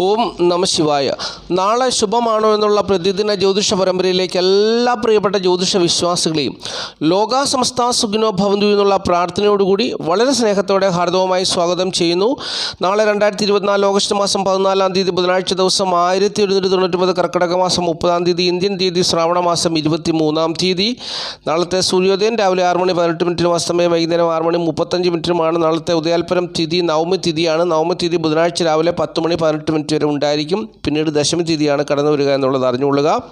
ഓം നമ ശിവായ. നാളെ ശുഭമാണോ എന്നുള്ള പ്രതിദിന ജ്യോതിഷ പരമ്പരയിലേക്ക് എല്ലാ പ്രിയപ്പെട്ട ജ്യോതിഷ വിശ്വാസികളെയും ലോകാസമസ്ത സുഖിനോ ഭവന്തു എന്നുള്ള പ്രാർത്ഥനയോടുകൂടി വളരെ സ്നേഹത്തോടെ ഹാർദവുമായി സ്വാഗതം ചെയ്യുന്നു. നാളെ രണ്ടായിരത്തി ഇരുപത്തിനാല് ഓഗസ്റ്റ് മാസം പതിനാലാം തീയതി ബുധനാഴ്ച ദിവസം ആയിരത്തി എഴുന്നൂറ്റി തൊണ്ണൂറ്റൊമ്പത് കർക്കിടക മാസം മുപ്പതാം തീയതി ഇന്ത്യൻ തീയതി ശ്രാവണ മാസം ഇരുപത്തി മൂന്നാം തീയതി. നാളത്തെ സൂര്യോദയം രാവിലെ ആറ് മണി പതിനെട്ട് മിനിറ്റിനും അസ്തമയം വൈകുന്നേരം ആറ് മണി മുപ്പത്തഞ്ച് മിനിറ്റിനുമാണ്. നാളത്തെ ഉദയാൽപരം തിഥി നവമി തിഥിയാണ്. നവമി തിഥി ബുധനാഴ്ച രാവിലെ പത്ത് മണി പതിനെട്ട് മിനിറ്റ് വരെ ഉണ്ടായിരിക്കും. പിന്നീട് ദശമ തിഥിയാണ് കടന്നു വരിക എന്നുള്ളത് അറിഞ്ഞുകൊള്ളുക.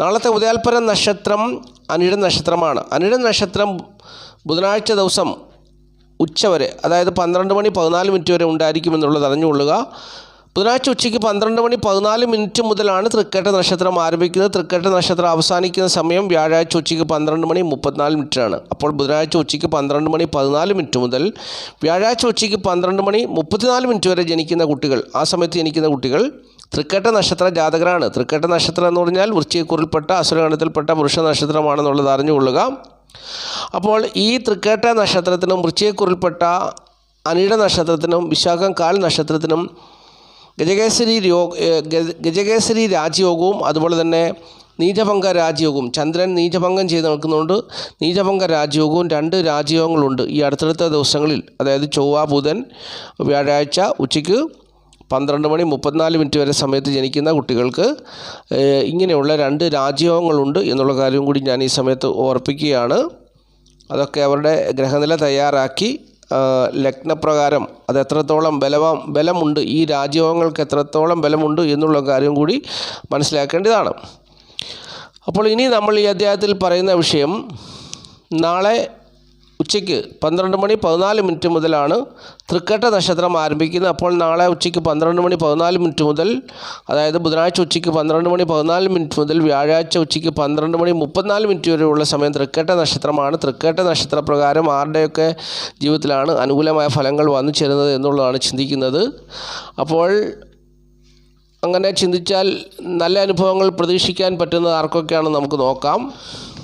നാളത്തെ ഉദയാൽപരം നക്ഷത്രം അനിഴ നക്ഷത്രമാണ്. അനിഴ നക്ഷത്രം ബുധനാഴ്ച ദിവസം ഉച്ചവരെ അതായത് പന്ത്രണ്ട് മണി പതിനാല് മിനിറ്റ് വരെ ഉണ്ടായിരിക്കുമെന്നുള്ളത് അറിഞ്ഞുകൊള്ളുക. ബുധനാഴ്ച ഉച്ചയ്ക്ക് പന്ത്രണ്ട് മണി പതിനാല് മിനിറ്റ് മുതലാണ് തൃക്കേട്ട നക്ഷത്രം ആരംഭിക്കുന്നത്. തൃക്കേട്ട നക്ഷത്രം അവസാനിക്കുന്ന സമയം വ്യാഴാഴ്ച ഉച്ചയ്ക്ക് പന്ത്രണ്ട് മണി മുപ്പത്തിനാല് മിനിറ്റാണ് അപ്പോൾ ബുധനാഴ്ച ഉച്ചയ്ക്ക് പന്ത്രണ്ട് മണി പതിനാല് മിനിറ്റ് മുതൽ വ്യാഴാഴ്ച ഉച്ചയ്ക്ക് പന്ത്രണ്ട് മണി മുപ്പത്തിനാല് മിനിറ്റ് വരെ ജനിക്കുന്ന കുട്ടികൾ ആ സമയത്ത് ജനിക്കുന്ന കുട്ടികൾ തൃക്കേട്ട നക്ഷത്ര ജാതകരാണ്. തൃക്കേട്ട നക്ഷത്രം എന്ന് പറഞ്ഞാൽ വൃശ്ചികക്കുറിൽപ്പെട്ട അസുരഗണത്തിൽപ്പെട്ട പുരുഷ നക്ഷത്രമാണെന്നുള്ളത് അറിഞ്ഞുകൊള്ളുക. അപ്പോൾ ഈ തൃക്കേട്ട നക്ഷത്രത്തിനും വൃശ്ചികക്കുറിൽപ്പെട്ട അനിഴ നക്ഷത്രത്തിനും വിശാഖം കാൽ നക്ഷത്രത്തിനും ഗജകേസരി ഗജകേസരി രാജയോഗവും അതുപോലെ തന്നെ നീചഭംഗ രാജയോഗവും. ചന്ദ്രൻ നീചഭംഗം ചെയ്ത് നിൽക്കുന്നതുകൊണ്ട് നീചഭംഗ രാജയോഗവും രണ്ട് രാജയോഗങ്ങളുണ്ട് ഈ അടുത്തടുത്ത ദിവസങ്ങളിൽ. അതായത് ചൊവ്വ ബുധൻ വ്യാഴാഴ്ച ഉച്ചയ്ക്ക് പന്ത്രണ്ട് മണി മുപ്പത്തിനാല് മിനിറ്റ് വരെ സമയത്ത് ജനിക്കുന്ന കുട്ടികൾക്ക് ഇങ്ങനെയുള്ള രണ്ട് രാജയോഗങ്ങളുണ്ട് എന്നുള്ള കാര്യം കൂടി ഞാൻ ഈ സമയത്ത് ഓർപ്പിക്കുകയാണ്. അതൊക്കെ അവരുടെ ഗ്രഹനില തയ്യാറാക്കി ലഗ്നപ്രകാരം അത് എത്രത്തോളം ബലവാം ബലമുണ്ട് ഈ രാജ്യങ്ങൾക്ക് എത്രത്തോളം ബലമുണ്ട് എന്നുള്ള കാര്യം കൂടി മനസ്സിലാക്കേണ്ടതാണ്. അപ്പോൾ ഇനി നമ്മൾ ഈ അധ്യായത്തിൽ പറയുന്ന വിഷയം നാളെ ഉച്ചയ്ക്ക് പന്ത്രണ്ട് മണി പതിനാല് മിനിറ്റ് മുതലാണ് തൃക്കട്ട നക്ഷത്രം ആരംഭിക്കുന്നത്. അപ്പോൾ നാളെ ഉച്ചയ്ക്ക് പന്ത്രണ്ട് മണി പതിനാല് മിനിറ്റ് മുതൽ അതായത് ബുധനാഴ്ച ഉച്ചയ്ക്ക് പന്ത്രണ്ട് മണി പതിനാല് മിനിറ്റ് മുതൽ വ്യാഴാഴ്ച ഉച്ചയ്ക്ക് പന്ത്രണ്ട് മണി മുപ്പത്തിനാല് മിനിറ്റ് വരെയുള്ള സമയം തൃക്കേട്ട നക്ഷത്രമാണ്. തൃക്കേട്ട നക്ഷത്രപ്രകാരം ആരുടെയൊക്കെ ജീവിതത്തിലാണ് അനുകൂലമായ ഫലങ്ങൾ വന്നു ചേരുന്നത് എന്നുള്ളതാണ് ചിന്തിക്കുന്നത്. അപ്പോൾ അങ്ങനെ ചിന്തിച്ചാൽ നല്ല അനുഭവങ്ങൾ പ്രതീക്ഷിക്കാൻ പറ്റുന്നത് ആർക്കൊക്കെയാണ് നമുക്ക് നോക്കാം.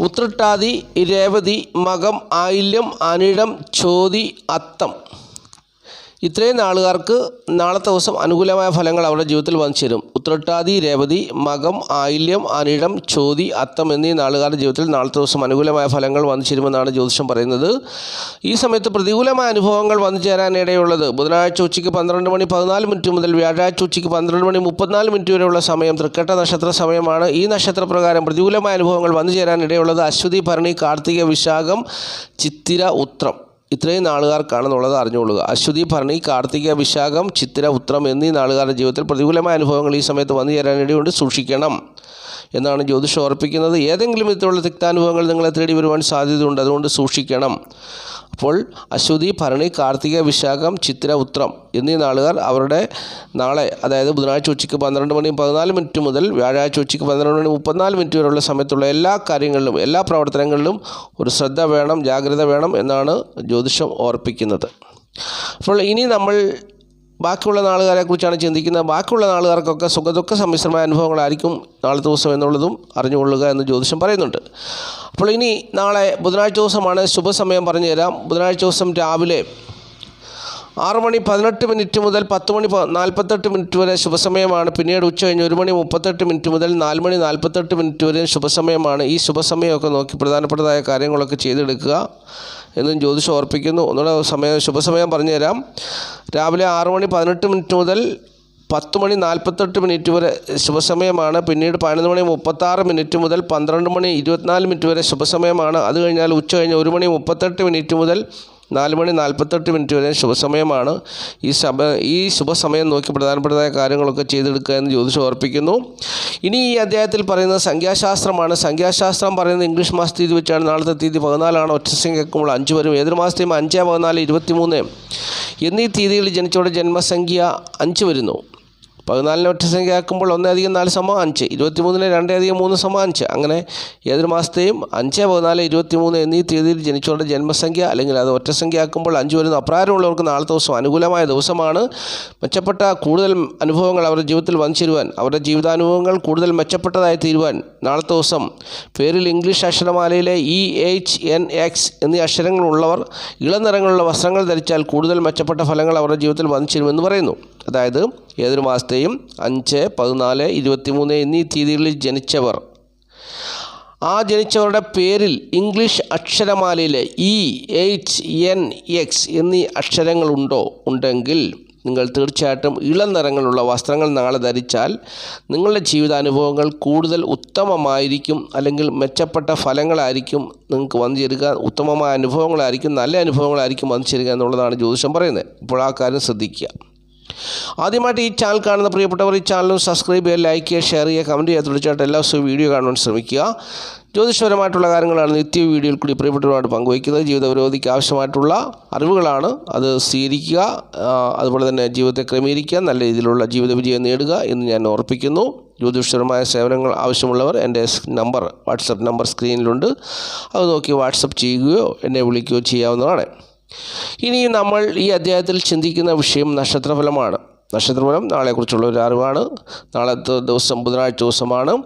ഉത്രട്ടാതി രേവതി മകം ആയില്യം അനിഴം ചോതി അത്തം. ഇത്രയും നാളുകാർക്ക് നാളത്തെ ദിവസം അനുകൂലമായ ഫലങ്ങൾ അവരുടെ ജീവിതത്തിൽ വന്നു ചേരും. ഉത്രട്ടാതി രേവതി മകം ആയില്യം അനിഴം ചോതി അത്തം എന്നീ നാളുകാരുടെ ജീവിതത്തിൽ നാളത്തെ ദിവസം അനുകൂലമായ ഫലങ്ങൾ വന്നു ചേരുമെന്നാണ് ജ്യോതിഷം പറയുന്നത്. ഈ സമയത്ത് പ്രതികൂലമായ അനുഭവങ്ങൾ വന്നു ചേരാനിടയുള്ളത് ബുധനാഴ്ച ഉച്ചയ്ക്ക് പന്ത്രണ്ട് മണി പതിനാല് മിനിറ്റ് മുതൽ വ്യാഴാഴ്ച ഉച്ചയ്ക്ക് പന്ത്രണ്ട് മണി മുപ്പത്തിനാല് മിനിറ്റ് വരെയുള്ള സമയം തൃക്കട്ട നക്ഷത്ര സമയമാണ്. ഈ നക്ഷത്രപ്രകാരം പ്രതികൂലമായ അനുഭവങ്ങൾ വന്നു ചേരാനിടയുള്ളത് അശ്വതി ഭരണി കാർത്തിക വിശാഖം ചിത്തിര ഉത്രം. ഇത്രയും നാളുകാർക്കാണെന്നുള്ളത് അറിഞ്ഞുകൊള്ളുക. അശ്വതി ഭരണി കാർത്തിക വിശാഖം ചിത്തിര ഉത്രം എന്നീ നാളുകാരുടെ ജീവിതത്തിൽ പ്രതികൂലമായ അനുഭവങ്ങൾ ഈ സമയത്ത് വന്നു ചേരാനിടയുണ്ട്. സൂക്ഷിക്കണം. എന്നാണ് ജ്യോതിഷം ഓർപ്പിക്കുന്നത് ഏതെങ്കിലും വിധത്തിലുള്ള തിക്താനുഭവങ്ങൾ നിങ്ങളെ തേടി വരുവാൻ സാധ്യതയുണ്ട്. അതുകൊണ്ട് സൂക്ഷിക്കണം. അപ്പോൾ അശ്വതി ഭരണി കാർത്തിക വിശാഖം ചിത്ര ഉത്രം എന്നീ നാളുകാർ അവരുടെ നാളെ അതായത് ബുധനാഴ്ച ഉച്ചയ്ക്ക് പന്ത്രണ്ട് മണി പതിനാല് മിനിറ്റ് മുതൽ വ്യാഴാഴ്ച ഉച്ചയ്ക്ക് പന്ത്രണ്ട് മണി മുപ്പത്തിനാല് മിനിറ്റ് വരെയുള്ള സമയത്തുള്ള എല്ലാ കാര്യങ്ങളിലും എല്ലാ പ്രവർത്തനങ്ങളിലും ഒരു ശ്രദ്ധ വേണം ജാഗ്രത വേണം എന്നാണ് ജ്യോതിഷം ഓർപ്പിക്കുന്നത് അപ്പോൾ ഇനി നമ്മൾ ബാക്കിയുള്ള നാളുകാരെക്കുറിച്ചാണ് ചിന്തിക്കുന്നത്. ബാക്കിയുള്ള നാളുകാർക്കൊക്കെ സുഖദുഃഖ സമ്മിശ്രമായ അനുഭവങ്ങളായിരിക്കും നാളെ ദിവസം എന്നുള്ളതും അറിഞ്ഞുകൊള്ളുക എന്ന് ജ്യോതിഷം പറയുന്നുണ്ട്. അപ്പോൾ ഇനി നാളെ ബുധനാഴ്ച ദിവസമാണ് ശുഭസമയം പറഞ്ഞു തരാം. ബുധനാഴ്ച ദിവസം രാവിലെ ആറ് മണി പതിനെട്ട് മിനിറ്റ് മുതൽ പത്ത് മണി നാൽപ്പത്തെട്ട് മിനിറ്റ് വരെ ശുഭസമയമാണ്. പിന്നീട് ഉച്ച കഴിഞ്ഞ് ഒരു മണി മുപ്പത്തെട്ട് മിനിറ്റ് മുതൽ നാല് മണി നാൽപ്പത്തെട്ട് മിനിറ്റ് വരെ ശുഭസമയമാണ്. ഈ ശുഭസമയമൊക്കെ നോക്കി പ്രധാനപ്പെട്ടതായ കാര്യങ്ങളൊക്കെ ചെയ്തെടുക്കുക. എന്നും ജ്യോതിഷം ഓർപ്പിക്കുന്നു. ഒന്നുകൂടെ സമയം ശുഭസമയം പറഞ്ഞു തരാം രാവിലെ ആറ് മണി പതിനെട്ട് മിനിറ്റ് മുതൽ പത്ത് മണി നാൽപ്പത്തെട്ട് മിനിറ്റ് വരെ ശുഭസമയമാണ്. പിന്നീട് പതിനൊന്ന് മണി മുപ്പത്താറ് മിനിറ്റ് മുതൽ പന്ത്രണ്ട് മണി ഇരുപത്തിനാല് മിനിറ്റ് വരെ ശുഭസമയമാണ്. അത് കഴിഞ്ഞാൽ ഉച്ച കഴിഞ്ഞ് ഒരു മണി മുപ്പത്തെട്ട് മിനിറ്റ് മുതൽ നാല് മണി നാൽപ്പത്തെട്ട് മിനിറ്റ് വരെ ശുഭസമയമാണ്. ഈ ശബ ഈ ശുഭസമയം നോക്കി പ്രധാനപ്പെട്ടതായ കാര്യങ്ങളൊക്കെ ചെയ്തെടുക്കുക എന്ന് ജ്യോതിഷം ഓർപ്പിക്കുന്നു ഇനി ഈ അധ്യായത്തിൽ പറയുന്നത് സംഖ്യാശാസ്ത്രമാണ്. സംഖ്യാശാസ്ത്രം പറയുന്നത് ഇംഗ്ലീഷ് മാസ തീയതി വെച്ചാണ്. നാളത്തെ തീയതി പതിനാലാണ്. ഒറ്റ സംഖ്യക്കുമ്പോൾ അഞ്ച് വരും. ഏതൊരു മാസത്തെയും അഞ്ച് പതിനാല് ഇരുപത്തി മൂന്ന് എന്നീ തീയതികളിൽ ജനിച്ചവരുടെ ജന്മസംഖ്യ അഞ്ച് വരുന്നു. പതിനാലിനെ ഒറ്റ സംഖ്യ ആക്കുമ്പോൾ ഒന്ന് അധികം നാല് സമം അഞ്ച്. ഇരുപത്തിമൂന്നിന് രണ്ട് അധികം മൂന്ന് സമം അഞ്ച്. അങ്ങനെ ഏതൊരു മാസത്തെയും അഞ്ച് പതിനാല് ഇരുപത്തിമൂന്ന് എന്നീ തീയതിയിൽ ജനിച്ചവരുടെ ജന്മസംഖ്യ അല്ലെങ്കിൽ അത് ഒറ്റ സംഖ്യ ആക്കുമ്പോൾ അഞ്ച് വരുന്ന അപ്രാരമുള്ളവർക്ക് നാളത്തെ ദിവസം അനുകൂലമായ ദിവസമാണ്. മെച്ചപ്പെട്ട കൂടുതൽ അനുഭവങ്ങൾ അവരുടെ ജീവിതത്തിൽ വന്നു ചേരുവാൻ അവരുടെ ജീവിതാനുഭവങ്ങൾ കൂടുതൽ മെച്ചപ്പെട്ടതായി തീരുവാൻ നാളത്തെ ദിവസം പേരിൽ ഇംഗ്ലീഷ് അക്ഷരമാലയിലെ ഇ എച്ച് എൻ എക്സ് എന്നീ അക്ഷരങ്ങളുള്ളവർ ഉള്ളവർ നിറങ്ങളുള്ള വസ്ത്രങ്ങൾ ധരിച്ചാൽ കൂടുതൽ മെച്ചപ്പെട്ട ഫലങ്ങൾ അവരുടെ ജീവിതത്തിൽ വന്നു ചേരുമെന്ന് പറയുന്നു. അതായത് ഏതൊരു മാസത്തെയും അഞ്ച് പതിനാല് ഇരുപത്തിമൂന്ന് എന്നീ തീയതികളിൽ ജനിച്ചവർ. ആ ജനിച്ചവരുടെ പേരിൽ ഇംഗ്ലീഷ് അക്ഷരമാലയിലെ ഇ എച്ച് എൻ എക്സ് എന്നീ അക്ഷരങ്ങളുണ്ടോ ഉണ്ടെങ്കിൽ നിങ്ങൾ തീർച്ചയായിട്ടും ഇളം നിറങ്ങളുള്ള വസ്ത്രങ്ങൾ നാളെ ധരിച്ചാൽ നിങ്ങളുടെ ജീവിതാനുഭവങ്ങൾ കൂടുതൽ ഉത്തമമായിരിക്കും അല്ലെങ്കിൽ മെച്ചപ്പെട്ട ഫലങ്ങളായിരിക്കും നിങ്ങൾക്ക് വന്നു ചേരുക. ഉത്തമമായ അനുഭവങ്ങളായിരിക്കും നല്ല അനുഭവങ്ങളായിരിക്കും വന്നു ചേരുക എന്നുള്ളതാണ് ജ്യോതിഷം പറയുന്നത്. അപ്പോൾ ആ കാര്യം ശ്രദ്ധിക്കുക. ആദ്യമായിട്ട് ഈ ചാനൽ കാണുന്ന പ്രിയപ്പെട്ടവർ ഈ ചാനലും സബ്സ്ക്രൈബ് ചെയ്യുക ലൈക്ക് ചെയ്യുക ഷെയർ ചെയ്യുക കമന്റ് ചെയ്യുക. തീർച്ചയായിട്ടും എല്ലാ ദിവസവും വീഡിയോ കാണുവാൻ ശ്രമിക്കുക. ജ്യോതിഷപരമായിട്ടുള്ള കാര്യങ്ങളാണ് നിത്യ വീഡിയോയിൽ കൂടി പ്രിയപ്പെട്ടവരുമായിട്ട് പങ്കുവയ്ക്കുന്നത്. ജീവിത ആവശ്യമായിട്ടുള്ള അറിവുകളാണ് അത് സ്വീകരിക്കുക അതുപോലെ തന്നെ ജീവിതത്തെ ക്രമീകരിക്കുക നല്ല രീതിയിലുള്ള ജീവിത വിജയം നേടുക എന്ന് ഞാൻ ഓർപ്പിക്കുന്നു. ജ്യോതിഷപരമായ സേവനങ്ങൾ ആവശ്യമുള്ളവർ എന്റെ നമ്പർ വാട്സപ്പ് നമ്പർ സ്ക്രീനിലുണ്ട് അത് നോക്കി വാട്സപ്പ് ചെയ്യുകയോ എന്നെ വിളിക്കുകയോ ചെയ്യാവുന്നതാണ്. ഇനി നമ്മൾ ഈ അധ്യായത്തിൽ ചിന്തിക്കുന്ന വിഷയം നക്ഷത്രഫലമാണ്. നക്ഷത്രഫലം നാളെക്കുറിച്ചുള്ള ഒരു അറിവാണ്. നാളത്തെ ദിവസം ബുധനാഴ്ച ദിവസമാണ്.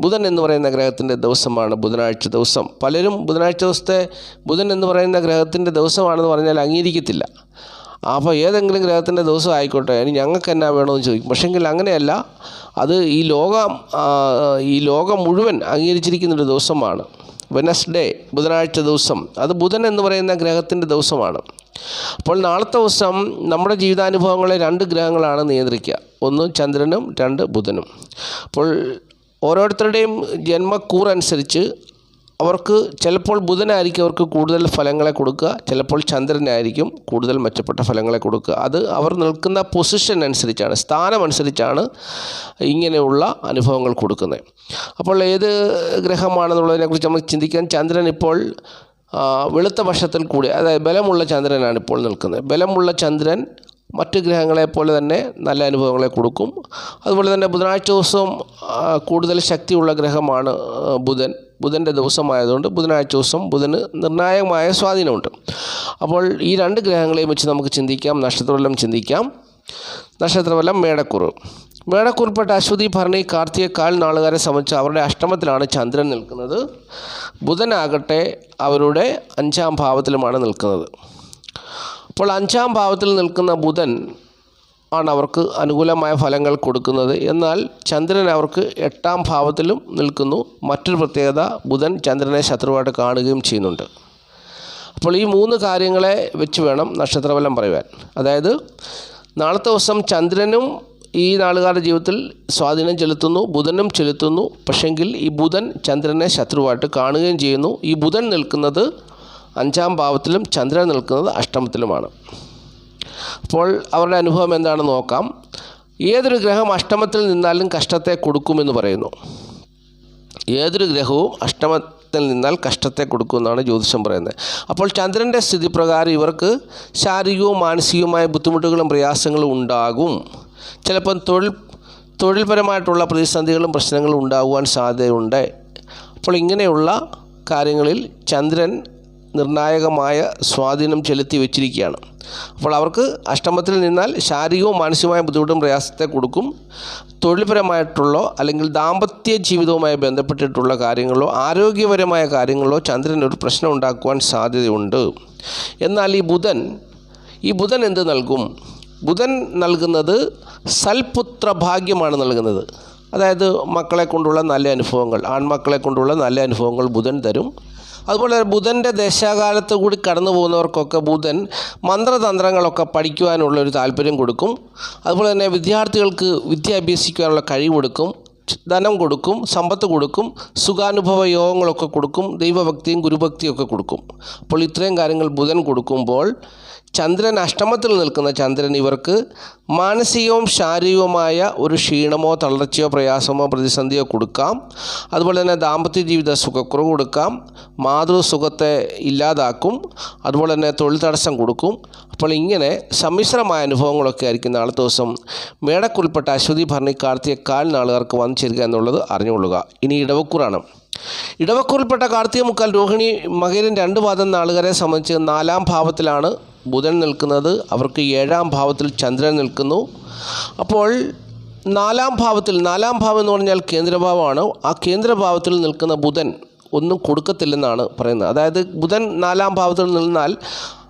ബുധൻ എന്ന് പറയുന്ന ഗ്രഹത്തിന്റെ ദിവസമാണ് ബുധനാഴ്ച ദിവസം. പലരും ബുധനാഴ്ച ദിവസത്തെ ബുധൻ എന്ന് പറയുന്ന ഗ്രഹത്തിന്റെ ദിവസമാണെന്ന് പറഞ്ഞാൽ അംഗീകരിക്കത്തില്ല. അപ്പോൾ ഏതെങ്കിലും ഗ്രഹത്തിന്റെ ദിവസം ആയിക്കോട്ടെ ഇനി ഞങ്ങൾക്ക് എന്നാ വേണമെന്ന് ചോദിക്കും. പക്ഷെങ്കിൽ അങ്ങനെയല്ല അത് ഈ ലോകം ഈ ലോകം മുഴുവൻ അംഗീകരിച്ചിരിക്കുന്നൊരു ദിവസമാണ്. വെനസ്ഡേ ബുധനാഴ്ച ദിവസം. അത് ബുധൻ എന്ന് പറയുന്ന ഗ്രഹത്തിന്റെ ദിവസമാണ്. അപ്പോൾ നാളത്തെ ദിവസം നമ്മുടെ ജീവിതാനുഭവങ്ങളെ രണ്ട് ഗ്രഹങ്ങളാണ് നിയന്ത്രിക്കുക. ഒന്ന് ചന്ദ്രനും രണ്ട് ബുധനും. അപ്പോൾ ഓരോരുത്തരുടെയും ജന്മക്കൂറനുസരിച്ച് അവർക്ക് ചിലപ്പോൾ ബുധനായിരിക്കും അവർക്ക് കൂടുതൽ ഫലങ്ങളെ കൊടുക്കുക. ചിലപ്പോൾ ചന്ദ്രനായിരിക്കും കൂടുതൽ മെച്ചപ്പെട്ട ഫലങ്ങളെ കൊടുക്കുക. അത് അവർ നിൽക്കുന്ന പൊസിഷൻ അനുസരിച്ചാണ് സ്ഥാനം അനുസരിച്ചാണ് ഇങ്ങനെയുള്ള അനുഭവങ്ങൾ കൊടുക്കുന്നത്. അപ്പോൾ ഏത് ഗ്രഹമാണെന്നുള്ളതിനെക്കുറിച്ച് നമുക്ക് ചിന്തിക്കാൻ ചന്ദ്രൻ ഇപ്പോൾ വെളുത്ത പക്ഷത്തിൽ കൂടി അതായത് ബലമുള്ള ചന്ദ്രനാണ് ഇപ്പോൾ നിൽക്കുന്നത്. ബലമുള്ള ചന്ദ്രൻ മറ്റ് ഗ്രഹങ്ങളെ പോലെ തന്നെ നല്ല അനുഭവങ്ങളെ കൊടുക്കും. അതുപോലെ തന്നെ ബുധനാഴ്ച ദിവസം കൂടുതൽ ശക്തിയുള്ള ഗ്രഹമാണ് ബുധൻ. ബുധന്റെ ദിവസമായതുകൊണ്ട് ബുധനാഴ്ച ദിവസം ബുധന് നിർണായകമായ സ്വാധീനമുണ്ട്. അപ്പോൾ ഈ രണ്ട് ഗ്രഹങ്ങളെയും വെച്ച് നമുക്ക് ചിന്തിക്കാം നക്ഷത്രഫലം ചിന്തിക്കാം. നക്ഷത്രഫലം മേടക്കുറ്. മേടക്കുറിൽപ്പെട്ട അശ്വതി ഭരണി കാർത്തിക കാൽ നാളുകാരെ സംബന്ധിച്ച് അവരുടെ അഷ്ടമത്തിലാണ് ചന്ദ്രൻ നിൽക്കുന്നത്. ബുധനാകട്ടെ അവരുടെ അഞ്ചാം ഭാവത്തിലുമാണ് നിൽക്കുന്നത്. അപ്പോൾ അഞ്ചാം ഭാവത്തിൽ നിൽക്കുന്ന ബുധൻ ആണ് അവർക്ക് അനുകൂലമായ ഫലങ്ങൾ കൊടുക്കുന്നത്. എന്നാൽ ചന്ദ്രൻ അവർക്ക് എട്ടാം ഭാവത്തിലും നിൽക്കുന്നു. മറ്റൊരു പ്രത്യേകത ബുധൻ ചന്ദ്രനെ ശത്രുവായിട്ട് കാണുകയും ചെയ്യുന്നുണ്ട്. അപ്പോൾ ഈ മൂന്ന് കാര്യങ്ങളെ വെച്ച് വേണം നക്ഷത്രഫലം പറയുവാൻ. അതായത് നാളത്തെ ദിവസം ചന്ദ്രനും ഈ നാളുകാരുടെ ജീവിതത്തിൽ സ്വാധീനം ചെലുത്തുന്നു ബുധനും ചെലുത്തുന്നു. പക്ഷെങ്കിൽ ഈ ബുധൻ ചന്ദ്രനെ ശത്രുവായിട്ട് കാണുകയും ചെയ്യുന്നു. ഈ ബുധൻ നിൽക്കുന്നത് അഞ്ചാം ഭാവത്തിലും ചന്ദ്രൻ നിൽക്കുന്നത് അഷ്ടമത്തിലുമാണ്. അപ്പോൾ അവരുടെ അനുഭവം എന്താണെന്ന് നോക്കാം. ഏതൊരു ഗ്രഹം അഷ്ടമത്തിൽ നിന്നാലും കഷ്ടത്തെ കൊടുക്കുമെന്ന് പറയുന്നു. ഏതൊരു ഗ്രഹവും അഷ്ടമത്തിൽ നിന്നാൽ കഷ്ടത്തെ കൊടുക്കുമെന്നാണ് ജ്യോതിഷം പറയുന്നത്. അപ്പോൾ ചന്ദ്രന്റെ സ്ഥിതി പ്രകാരം ഇവർക്ക് ശാരീരികവും മാനസികവുമായ ബുദ്ധിമുട്ടുകളും പ്രയാസങ്ങളും ഉണ്ടാകും. ചിലപ്പം തൊഴിൽ തൊഴിൽപരമായിട്ടുള്ള പ്രതിസന്ധികളും പ്രശ്നങ്ങളും ഉണ്ടാകുവാൻ സാധ്യതയുണ്ട്. അപ്പോൾ ഇങ്ങനെയുള്ള കാര്യങ്ങളിൽ ചന്ദ്രൻ നിർണായകമായ സ്വാധീനം ചെലുത്തി വെച്ചിരിക്കുകയാണ്. അപ്പോൾ അവർക്ക് അഷ്ടമത്തിൽ നിന്നാൽ ശാരീരികവും മാനസികവുമായ ബുദ്ധിമുട്ടും പ്രയാസത്തെ കൊടുക്കും. തൊഴിൽപരമായിട്ടുള്ളോ അല്ലെങ്കിൽ ദാമ്പത്യ ജീവിതവുമായി ബന്ധപ്പെട്ടിട്ടുള്ള കാര്യങ്ങളോ ആരോഗ്യപരമായ കാര്യങ്ങളോ ചന്ദ്രൻ ഒരു പ്രശ്നം ഉണ്ടാക്കുവാൻ സാധ്യതയുണ്ട്. എന്നാൽ ഈ ബുധൻ ഈ ബുധൻ എന്ത് നൽകും? ബുധൻ നൽകുന്നത് സൽപുത്ര ഭാഗ്യമാണ് നൽകുന്നത്. അതായത് മക്കളെ കൊണ്ടുള്ള നല്ല അനുഭവങ്ങൾ ആൺമക്കളെ കൊണ്ടുള്ള നല്ല അനുഭവങ്ങൾ ബുധൻ തരും. അതുപോലെ ബുധന്റെ ദശാകാലത്ത് കൂടി കടന്നു പോകുന്നവർക്കൊക്കെ ബുധൻ മന്ത്രതന്ത്രങ്ങളൊക്കെ പഠിക്കുവാനുള്ള ഒരു താല്പര്യം കൊടുക്കും. അതുപോലെ തന്നെ വിദ്യാർത്ഥികൾക്ക് വിദ്യ അഭ്യസിക്കുവാനുള്ള കഴിവ് കൊടുക്കും ധനം കൊടുക്കും സമ്പത്ത് കൊടുക്കും സുഖാനുഭവ യോഗങ്ങളൊക്കെ കൊടുക്കും ദൈവഭക്തിയും ഗുരുഭക്തിയും ഒക്കെ കൊടുക്കും. അപ്പോൾ ഇത്രയും കാര്യങ്ങൾ ബുധൻ കൊടുക്കുമ്പോൾ ചന്ദ്രൻ അഷ്ടമത്തിൽ നിൽക്കുന്ന ചന്ദ്രൻ ഇവർക്ക് മാനസികവും ശാരീരികവുമായ ഒരു ക്ഷീണമോ തളർച്ചയോ പ്രയാസമോ പ്രതിസന്ധിയോ കൊടുക്കാം. അതുപോലെ തന്നെ ദാമ്പത്യ ജീവിത സുഖക്കുറവ് കൊടുക്കാം. മാതൃസുഖത്തെ ഇല്ലാതാക്കും. അതുപോലെ തന്നെ തൊഴിൽ തടസ്സം കൊടുക്കും. അപ്പോൾ ഇങ്ങനെ സമ്മിശ്രമായ അനുഭവങ്ങളൊക്കെ ആയിരിക്കും നാളെ ദിവസം. മേടക്കുൾപ്പെട്ട അശ്വതി ഭരണി കാർത്തിക കാൽ നാളുകാർക്ക് വന്നു ചേരുക എന്നുള്ളത് അറിഞ്ഞുകൊള്ളുക. ഇനി ഇടവക്കൂറാണ്. ഇടവക്കൂറിൽപ്പെട്ട കാർത്തിക മുക്കാൽ രോഹിണി മകരൻ രണ്ട് പാദം നാളുകാരെ സംബന്ധിച്ച് നാലാം ഭാവത്തിലാണ് ബുധൻ നിൽക്കുന്നത് അവർക്ക് ഏഴാം ഭാവത്തിൽ ചന്ദ്രൻ നിൽക്കുന്നു. അപ്പോൾ നാലാം ഭാവത്തിൽ നാലാം ഭാവം എന്ന് പറഞ്ഞാൽ കേന്ദ്രഭാവമാണ്. ആ കേന്ദ്രഭാവത്തിൽ നിൽക്കുന്ന ബുധൻ ഒന്നും കൊടുക്കത്തില്ലെന്നാണ് പറയുന്നത്. അതായത് ബുധൻ നാലാം ഭാവത്തിൽ നിന്നാൽ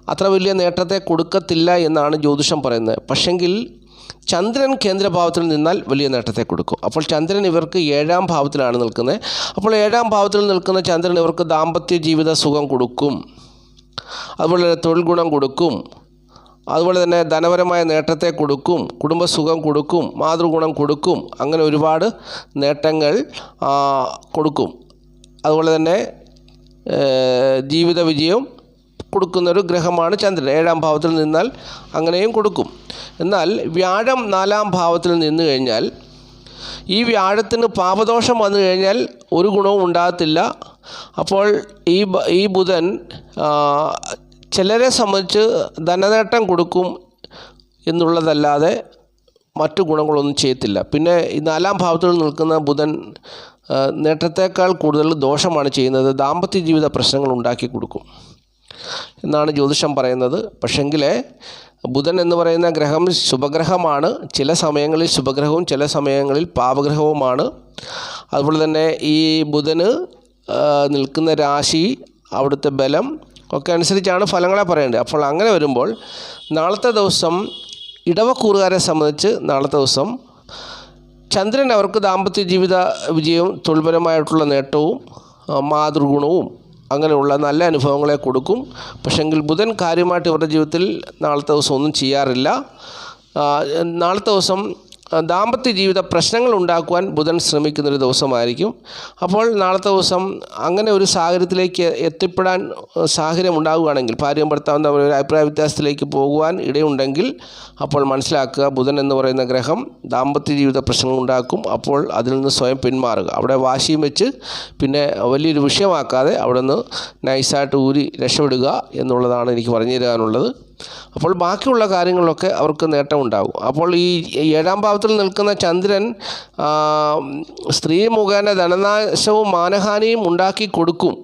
അത്ര വലിയ നേട്ടത്തെ കൊടുക്കത്തില്ല എന്നാണ് ജ്യോതിഷം പറയുന്നത്. പക്ഷെങ്കിൽ ചന്ദ്രൻ കേന്ദ്രഭാവത്തിൽ നിന്നാൽ വലിയ നേട്ടത്തെ കൊടുക്കും. അപ്പോൾ ചന്ദ്രൻ ഇവർക്ക് ഏഴാം ഭാവത്തിലാണ് നിൽക്കുന്നത്. അപ്പോൾ ഏഴാം ഭാവത്തിൽ നിൽക്കുന്ന ചന്ദ്രൻ ഇവർക്ക് ദാമ്പത്യ ജീവിത സുഖം കൊടുക്കും. അതുപോലെ തൊഴിൽ ഗുണം കൊടുക്കും. അതുപോലെ തന്നെ ധനപരമായ നേട്ടത്തെ കൊടുക്കും കുടുംബസുഖം കൊടുക്കും മാതൃഗുണം കൊടുക്കും അങ്ങനെ ഒരുപാട് നേട്ടങ്ങൾ കൊടുക്കും. അതുപോലെ തന്നെ ജീവിത വിജയം കൊടുക്കുന്നൊരു ഗ്രഹമാണ് ചന്ദ്രൻ. ഏഴാം ഭാവത്തിൽ നിന്നാൽ അങ്ങനെയും കൊടുക്കും. എന്നാൽ വ്യാഴം നാലാം ഭാവത്തിൽ നിന്ന് കഴിഞ്ഞാൽ ഈ വ്യാഴത്തിന് പാപദോഷം വന്നു കഴിഞ്ഞാൽ ഒരു ഗുണവും ഉണ്ടാകത്തില്ല. അപ്പോൾ ഈ ഈ ബുധൻ ചിലരെ സംബന്ധിച്ച് ധനനേട്ടം കൊടുക്കും എന്നുള്ളതല്ലാതെ മറ്റു ഗുണങ്ങളൊന്നും ചെയ്യത്തില്ല. പിന്നെ ഈ നാലാം ഭാവത്തിൽ നിൽക്കുന്ന ബുധൻ നേട്ടത്തേക്കാൾ കൂടുതൽ ദോഷമാണ് ചെയ്യുന്നത്. ദാമ്പത്യ ജീവിത പ്രശ്നങ്ങൾ ഉണ്ടാക്കി കൊടുക്കും എന്നാണ് ജ്യോതിഷം പറയുന്നത്. പക്ഷെങ്കിൽ ബുധൻ എന്ന് പറയുന്ന ഗ്രഹം ശുഭഗ്രഹമാണ്. ചില സമയങ്ങളിൽ ശുഭഗ്രഹവും ചില സമയങ്ങളിൽ പാപഗ്രഹവുമാണ്. അതുപോലെ തന്നെ ഈ ബുധന് നിൽക്കുന്ന രാശി അവിടുത്തെ ബലം ഒക്കെ അനുസരിച്ചാണ് ഫലങ്ങളെ പറയേണ്ടത്. അപ്പോൾ അങ്ങനെ വരുമ്പോൾ നാളത്തെ ദിവസം ഇടവക്കൂറുകാരെ സംബന്ധിച്ച് നാളത്തെ ദിവസം ചന്ദ്രൻ അവർക്ക് ദാമ്പത്യ ജീവിത വിജയവും തൊഴിൽപരമായിട്ടുള്ള നേട്ടവും മാതൃഗുണവും അങ്ങനെയുള്ള നല്ല അനുഭവങ്ങളെ കൊടുക്കും. പക്ഷെങ്കിൽ ബുധൻ കാര്യമായിട്ട് ഇവരുടെ ജീവിതത്തിൽ നാളത്തെ ദിവസം ഒന്നും ചെയ്യാറില്ല. നാളത്തെ ദിവസം ദാമ്പത്യ ജീവിത പ്രശ്നങ്ങൾ ഉണ്ടാക്കുവാൻ ബുധൻ ശ്രമിക്കുന്നൊരു ദിവസമായിരിക്കും. അപ്പോൾ നാളത്തെ ദിവസം അങ്ങനെ ഒരു സാഹചര്യത്തിലേക്ക് എത്തിപ്പെടാൻ സാഹചര്യം ഉണ്ടാവുകയാണെങ്കിൽ ഭാര്യയും ഭർത്താവും തമ്മിൽ ഒരു അഭിപ്രായ വ്യത്യാസത്തിലേക്ക് പോകുവാൻ ഇടയുണ്ടെങ്കിൽ അപ്പോൾ മനസ്സിലാക്കുക ബുധൻ എന്ന് പറയുന്ന ഗ്രഹം ദാമ്പത്യ ജീവിത പ്രശ്നങ്ങൾ ഉണ്ടാക്കും. അപ്പോൾ അതിൽ നിന്ന് സ്വയം പിന്മാറുക. അവിടെ വാശിയും വെച്ച് പിന്നെ വലിയൊരു വിഷയമാക്കാതെ അവിടെ നിന്ന് നൈസായിട്ട് ഊരി രക്ഷപ്പെടുക എന്നുള്ളതാണ് എനിക്ക് പറഞ്ഞു തരാനുള്ളത്. അപ്പോൾ ബാക്കിയുള്ള കാര്യങ്ങളിലൊക്കെ അവർക്ക് നേട്ടമുണ്ടാകും. അപ്പോൾ ഈ ഏഴാം ഭാവത്തിൽ നിൽക്കുന്ന ചന്ദ്രൻ സ്ത്രീ മുഖേന ധനനാശവും മാനഹാനിയും ഉണ്ടാക്കി കൊടുക്കും.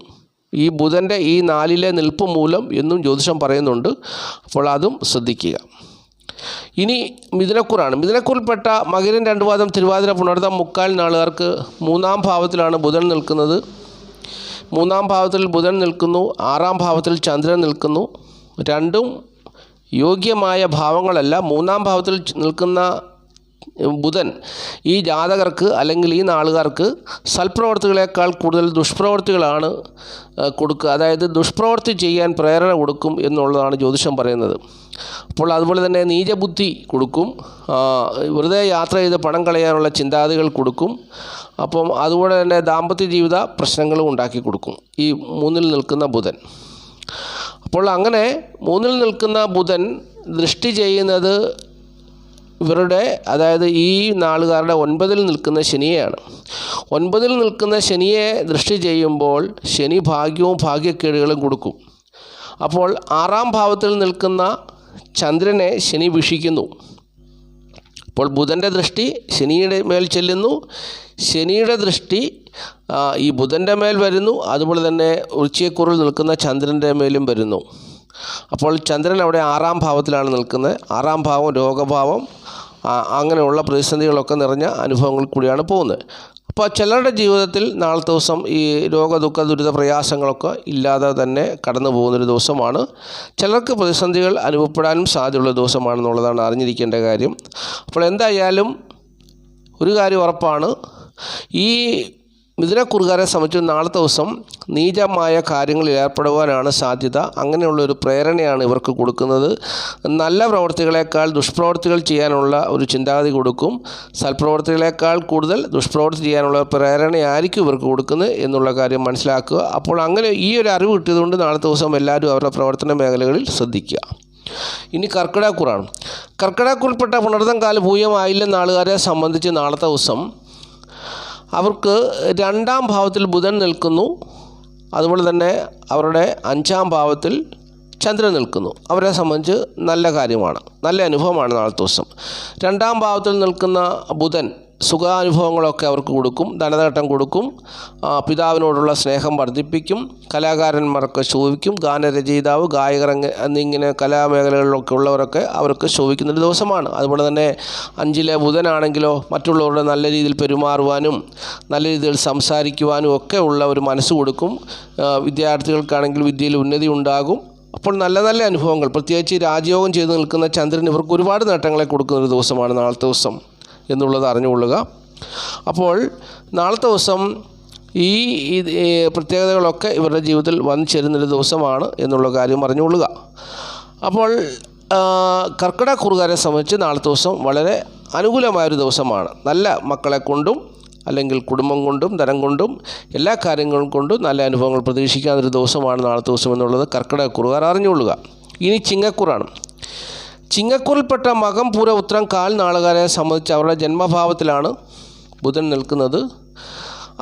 ഈ ബുധന്റെ ഈ നാലിലെ നിൽപ്പ് മൂലം എന്നും ജ്യോതിഷം പറയുന്നുണ്ട്. അപ്പോൾ അതും ശ്രദ്ധിക്കുക. ഇനി മിഥുനക്കൂറാണ്. മിഥുനക്കൂറിൽപ്പെട്ട മകരൻ രണ്ടുപാദം തിരുവാതിര പുണർത്തം മുക്കാൽ നാളുകാർക്ക് മൂന്നാം ഭാവത്തിലാണ് ബുധൻ നിൽക്കുന്നത്. മൂന്നാം ഭാവത്തിൽ ബുധൻ നിൽക്കുന്നു. ആറാം ഭാവത്തിൽ ചന്ദ്രൻ നിൽക്കുന്നു. രണ്ടും യോഗ്യമായ ഭാവങ്ങളല്ല. മൂന്നാം ഭാവത്തിൽ നിൽക്കുന്ന ബുധൻ ഈ ജാതകർക്ക് അല്ലെങ്കിൽ ഈ നാളുകാർക്ക് സൽപ്രവർത്തികളേക്കാൾ കൂടുതൽ ദുഷ്പ്രവർത്തികളാണ് കൊടുക്കുക. അതായത് ദുഷ്പ്രവർത്തി ചെയ്യാൻ പ്രേരണ കൊടുക്കും എന്നുള്ളതാണ് ജ്യോതിഷം പറയുന്നത്. അപ്പോൾ അതുപോലെ തന്നെ നീചബുദ്ധി കൊടുക്കും. വെറുതെ യാത്ര ചെയ്ത് പണം കളയാനുള്ള ചിന്താഗതികൾ കൊടുക്കും. അപ്പം അതുപോലെ തന്നെ ദാമ്പത്യ ജീവിത പ്രശ്നങ്ങളും ഉണ്ടാക്കി കൊടുക്കും ഈ മൂന്നിൽ നിൽക്കുന്ന ബുധൻ. അപ്പോൾ അങ്ങനെ മൂന്നിൽ നിൽക്കുന്ന ബുധൻ ദൃഷ്ടി ചെയ്യുന്നത് ഇവരുടെ അതായത് ഈ നാളുകാരുടെ ഒൻപതിൽ നിൽക്കുന്ന ശനിയെയാണ്. ഒൻപതിൽ നിൽക്കുന്ന ശനിയെ ദൃഷ്ടി ചെയ്യുമ്പോൾ ശനി ഭാഗ്യവും ഭാഗ്യക്കേടുകളും കൊടുക്കും. അപ്പോൾ ആറാം ഭാവത്തിൽ നിൽക്കുന്ന ചന്ദ്രനെ ശനി വീക്ഷിക്കുന്നു. അപ്പോൾ ബുധന്റെ ദൃഷ്ടി ശനിയുടെ മേൽ ചെല്ലുന്നു. ശനിയുടെ ദൃഷ്ടി ഈ ബുധന്റെ മേൽ വരുന്നു. അതുപോലെ തന്നെ ഉച്ചയക്കുറിൽ നിൽക്കുന്ന ചന്ദ്രന്റെ മേലും വരുന്നു. അപ്പോൾ ചന്ദ്രൻ അവിടെ ആറാം ഭാവത്തിലാണ് നിൽക്കുന്നത്. ആറാം ഭാവം രോഗഭാവം അങ്ങനെയുള്ള പ്രതിസന്ധികളൊക്കെ നിറഞ്ഞ അനുഭവങ്ങൾ കൂടിയാണ് പോകുന്നത്. അപ്പോൾ ചിലരുടെ ജീവിതത്തിൽ നാളത്തെ ദിവസം ഈ രോഗ ദുഃഖ ദുരിത പ്രയാസങ്ങളൊക്കെ ഇല്ലാതെ തന്നെ കടന്നു പോകുന്നൊരു ദിവസമാണ്. ചിലർക്ക് പ്രതിസന്ധികൾ അനുഭവപ്പെടാനും സാധ്യതയുള്ള ദിവസമാണെന്നുള്ളതാണ് അറിഞ്ഞിരിക്കേണ്ട കാര്യം. അപ്പോൾ എന്തായാലും ഒരു കാര്യം ഉറപ്പാണ്. ഈ മിഥുനക്കുറുകാരെ സംബന്ധിച്ച് നാളത്തെ ദിവസം നീചമായ കാര്യങ്ങളിൽ ഏർപ്പെടുവാനാണ് സാധ്യത. അങ്ങനെയുള്ള ഒരു പ്രേരണയാണ് ഇവർക്ക് കൊടുക്കുന്നത്. നല്ല പ്രവർത്തികളേക്കാൾ ദുഷ്പ്രവർത്തികൾ ചെയ്യാനുള്ള ഒരു ചിന്താഗതി കൊടുക്കും. സൽപ്രവർത്തികളേക്കാൾ കൂടുതൽ ദുഷ്പ്രവർത്തി ചെയ്യാനുള്ള പ്രേരണയായിരിക്കും ഇവർക്ക് കൊടുക്കുന്നത് എന്നുള്ള കാര്യം മനസ്സിലാക്കുക. അപ്പോൾ അങ്ങനെ ഈ ഒരു അറിവ് കിട്ടിയതുകൊണ്ട് നാളത്തെ ദിവസം എല്ലാവരും അവരുടെ പ്രവർത്തന മേഖലകളിൽ ശ്രദ്ധിക്കുക. ഇനി കർക്കിടകക്കുറാണ് കർക്കിടകക്കുറിൽപ്പെട്ട പുണർതം കാല ഭൂയമായില്ലെന്ന ആളുകാരെ സംബന്ധിച്ച് നാളത്തെ ദിവസം അവർക്ക് രണ്ടാം ഭാവത്തിൽ ബുധൻ നിൽക്കുന്നു. അതുപോലെ തന്നെ അവരുടെ അഞ്ചാം ഭാവത്തിൽ ചന്ദ്രൻ നിൽക്കുന്നു. അവരെ സംബന്ധിച്ച് നല്ല കാര്യമാണ്. നല്ല അനുഭവമാണ് നാളത്തെ ദിവസം. രണ്ടാം ഭാവത്തിൽ നിൽക്കുന്ന ബുധൻ സുഖാനുഭവങ്ങളൊക്കെ അവർക്ക് കൊടുക്കും ധനനേട്ടം കൊടുക്കും പിതാവിനോടുള്ള സ്നേഹം വർദ്ധിപ്പിക്കും കലാകാരന്മാർക്ക് ശോഭിക്കും ഗാനരചയിതാവ് ഗായകർ എന്നിങ്ങനെ കലാമേഖലകളിലൊക്കെ ഉള്ളവരൊക്കെ അവർക്ക് ശോഭിക്കുന്നൊരു ദിവസമാണ്. അതുപോലെ തന്നെ അഞ്ചിലെ ബുധനാണെങ്കിലോ മറ്റുള്ളവരുടെ നല്ല രീതിയിൽ പെരുമാറുവാനും നല്ല രീതിയിൽ സംസാരിക്കുവാനും ഒക്കെ ഉള്ള ഒരു മനസ്സ് കൊടുക്കും. വിദ്യാർത്ഥികൾക്കാണെങ്കിൽ വിദ്യയിൽ ഉന്നതി ഉണ്ടാകും. അപ്പോൾ നല്ല നല്ല അനുഭവങ്ങൾ പ്രത്യേകിച്ച് രാജയോഗം ചെയ്ത് നിൽക്കുന്ന ചന്ദ്രൻ ഇവർക്ക് ഒരുപാട് നേട്ടങ്ങളെ കൊടുക്കുന്ന ഒരു ദിവസമാണ് നാളത്തെ ദിവസം. എന്നുള്ളത് അറിഞ്ഞുകൊള്ളുക. അപ്പോൾ നാളത്തെ ദിവസം ഈ പ്രത്യേകതകളൊക്കെ ഇവരുടെ ജീവിതത്തിൽ വന്നു ചേരുന്നൊരു ദിവസമാണ് എന്നുള്ള കാര്യം അറിഞ്ഞുകൊള്ളുക. അപ്പോൾ കർക്കിടക കുറുകാരെ സംബന്ധിച്ച് നാളത്തെ ദിവസം വളരെ അനുകൂലമായൊരു ദിവസമാണ്. നല്ല മക്കളെ കൊണ്ടും അല്ലെങ്കിൽ കുടുംബം കൊണ്ടും ധനം കൊണ്ടും എല്ലാ കാര്യങ്ങളും കൊണ്ടും നല്ല അനുഭവങ്ങൾ പ്രതീക്ഷിക്കാവുന്നൊരു ദിവസമാണ് നാളത്തെ ദിവസം എന്നുള്ളത് കർക്കിടക കുറുകാർ അറിഞ്ഞുകൊള്ളുക. ഇനി ചിങ്ങക്കുറാണ്. ചിങ്ങക്കുറിൽപ്പെട്ട മകം പൂര ഉത്രം കാൽ നാളുകാരെ സംബന്ധിച്ച് അവരുടെ ജന്മഭാവത്തിലാണ് ബുധൻ നിൽക്കുന്നത്.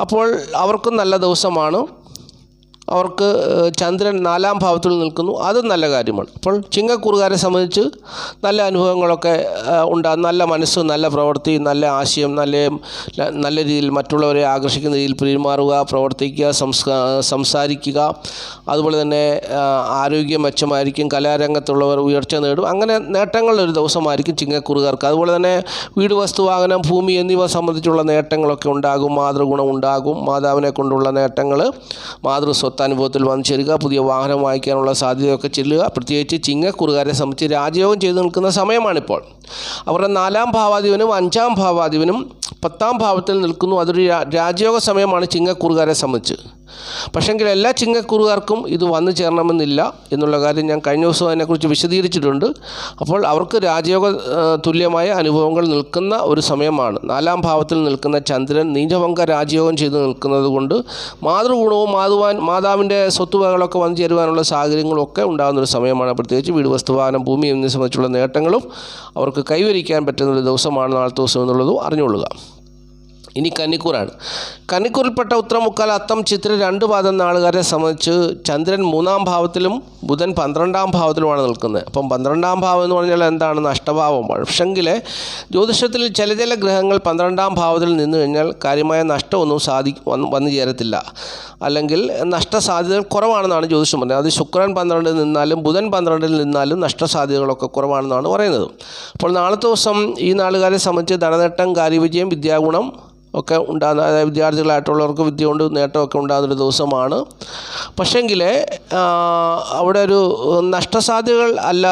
അപ്പോൾ അവർക്കും നല്ല ദിവസമാണ്. അവർക്ക് ചന്ദ്രൻ നാലാം ഭാവത്തിൽ നിൽക്കുന്നു. അതും നല്ല കാര്യമാണ്. അപ്പോൾ ചിങ്ങക്കുറുകാരെ സംബന്ധിച്ച് നല്ല അനുഭവങ്ങളൊക്കെ ഉണ്ടാ. ഉണ്ടാകും നല്ല മനസ്സ് നല്ല പ്രവൃത്തി നല്ല ആശയം നല്ല നല്ല രീതിയിൽ മറ്റുള്ളവരെ ആകർഷിക്കുന്ന രീതിയിൽ പെരുമാറുക പ്രവർത്തിക്കുക സംസ്കാ സംസാരിക്കുക. അതുപോലെ തന്നെ ആരോഗ്യം മെച്ചമായിരിക്കും. കലാരംഗത്തുള്ളവർ ഉയർച്ച നേടും. അങ്ങനെ നേട്ടങ്ങളുടെ ഒരു ദിവസമായിരിക്കും ചിങ്ങക്കുറുകാർക്ക്. അതുപോലെ തന്നെ വീട് വസ്തു വാഹനം ഭൂമി എന്നിവ സംബന്ധിച്ചുള്ള നേട്ടങ്ങളൊക്കെ ഉണ്ടാകും. മാതൃഗുണം ഉണ്ടാകും. മാതാവിനെ കൊണ്ടുള്ള നേട്ടങ്ങൾ മാതൃസ്വത്ത് അനുഭവത്തിൽ വന്നു ചേരുക പുതിയ വാഹനം വാങ്ങിക്കാനുള്ള സാധ്യതയൊക്കെ ചെല്ലുക. പ്രത്യേകിച്ച് ചിങ്ങക്കുറുകാരെ സംബന്ധിച്ച് രാജയോഗം ചെയ്തു നിൽക്കുന്ന സമയമാണിപ്പോൾ. അവരുടെ നാലാം ഭാവാധിപനും അഞ്ചാം ഭാവാധിപനും പത്താം ഭാവത്തിൽ നിൽക്കുന്നു. അതൊരു രാജയോഗ സമയമാണ് ചിങ്ങക്കുറുകാരെ സംബന്ധിച്ച്. പക്ഷെങ്കിൽ എല്ലാ ചിങ്ങക്കുറുകാർക്കും ഇത് വന്നു ചേരണമെന്നില്ല എന്നുള്ള കാര്യം ഞാൻ കഴിഞ്ഞ ദിവസം അതിനെക്കുറിച്ച് വിശദീകരിച്ചിട്ടുണ്ട്. അപ്പോൾ അവർക്ക് രാജയോഗ തുല്യമായ അനുഭവങ്ങൾ നിൽക്കുന്ന ഒരു സമയമാണ്. നാലാം ഭാവത്തിൽ നിൽക്കുന്ന ചന്ദ്രൻ നീചഭംഗ രാജയോഗം ചെയ്ത് നിൽക്കുന്നത് കൊണ്ട് മാതൃഗുണവും മാതുവാൻ മാതാവിന്റെ സ്വത്തുവകകളൊക്കെ വന്നു ചേരുവാനുള്ള സാഹചര്യങ്ങളൊക്കെ ഉണ്ടാകുന്നൊരു സമയമാണ്. പ്രത്യേകിച്ച് വീട് വസ്തുവാനം ഭൂമി എന്നിവ സംബന്ധിച്ചുള്ള നേട്ടങ്ങളും അവർക്ക് കൈവരിക്കാൻ പറ്റുന്നൊരു ദിവസമാണ് നാളത്തെ ദിവസം എന്നുള്ളതും അറിഞ്ഞുകൊള്ളുക. ഇനി കന്നിക്കൂറാണ്. കന്നിക്കൂറിൽപ്പെട്ട ഉത്തരമുക്കാൽ അത്തം ചിത്ര രണ്ട് പാദം നാളുകാരെ സംബന്ധിച്ച് ചന്ദ്രൻ മൂന്നാം ഭാവത്തിലും ബുധൻ പന്ത്രണ്ടാം ഭാവത്തിലുമാണ് നിൽക്കുന്നത്. അപ്പം പന്ത്രണ്ടാം ഭാവം എന്ന് പറഞ്ഞാൽ എന്താണ്? നഷ്ടഭാവം. പക്ഷെങ്കിൽ ജ്യോതിഷത്തിൽ ചില ചില ഗ്രഹങ്ങൾ പന്ത്രണ്ടാം ഭാവത്തിൽ നിന്ന് കഴിഞ്ഞാൽ കാര്യമായ നഷ്ടമൊന്നും സാധി വന്ന് ചേരത്തില്ല. അല്ലെങ്കിൽ നഷ്ടസാധ്യതകൾ കുറവാണെന്നാണ് ജ്യോതിഷം പറയുന്നത് അത് ശുക്രൻ പന്ത്രണ്ടിൽ നിന്നാലും ബുധൻ പന്ത്രണ്ടിൽ നിന്നാലും നഷ്ടസാധ്യതകളൊക്കെ കുറവാണെന്നാണ് പറയുന്നത്. അപ്പോൾ നാളത്തെ ദിവസം ഈ നാളുകാരെ സംബന്ധിച്ച് ധനനേട്ടം കാര്യവിജയം വിദ്യാഗുണം ഒക്കെ ഉണ്ടാകുന്ന അതായത് വിദ്യാർത്ഥികളായിട്ടുള്ളവർക്ക് വിദ്യ കൊണ്ട് നേട്ടമൊക്കെ ഉണ്ടാകുന്നൊരു ദിവസമാണ്. പക്ഷേങ്കിൽ അവിടെ ഒരു നഷ്ടസാധ്യതകൾ അല്ല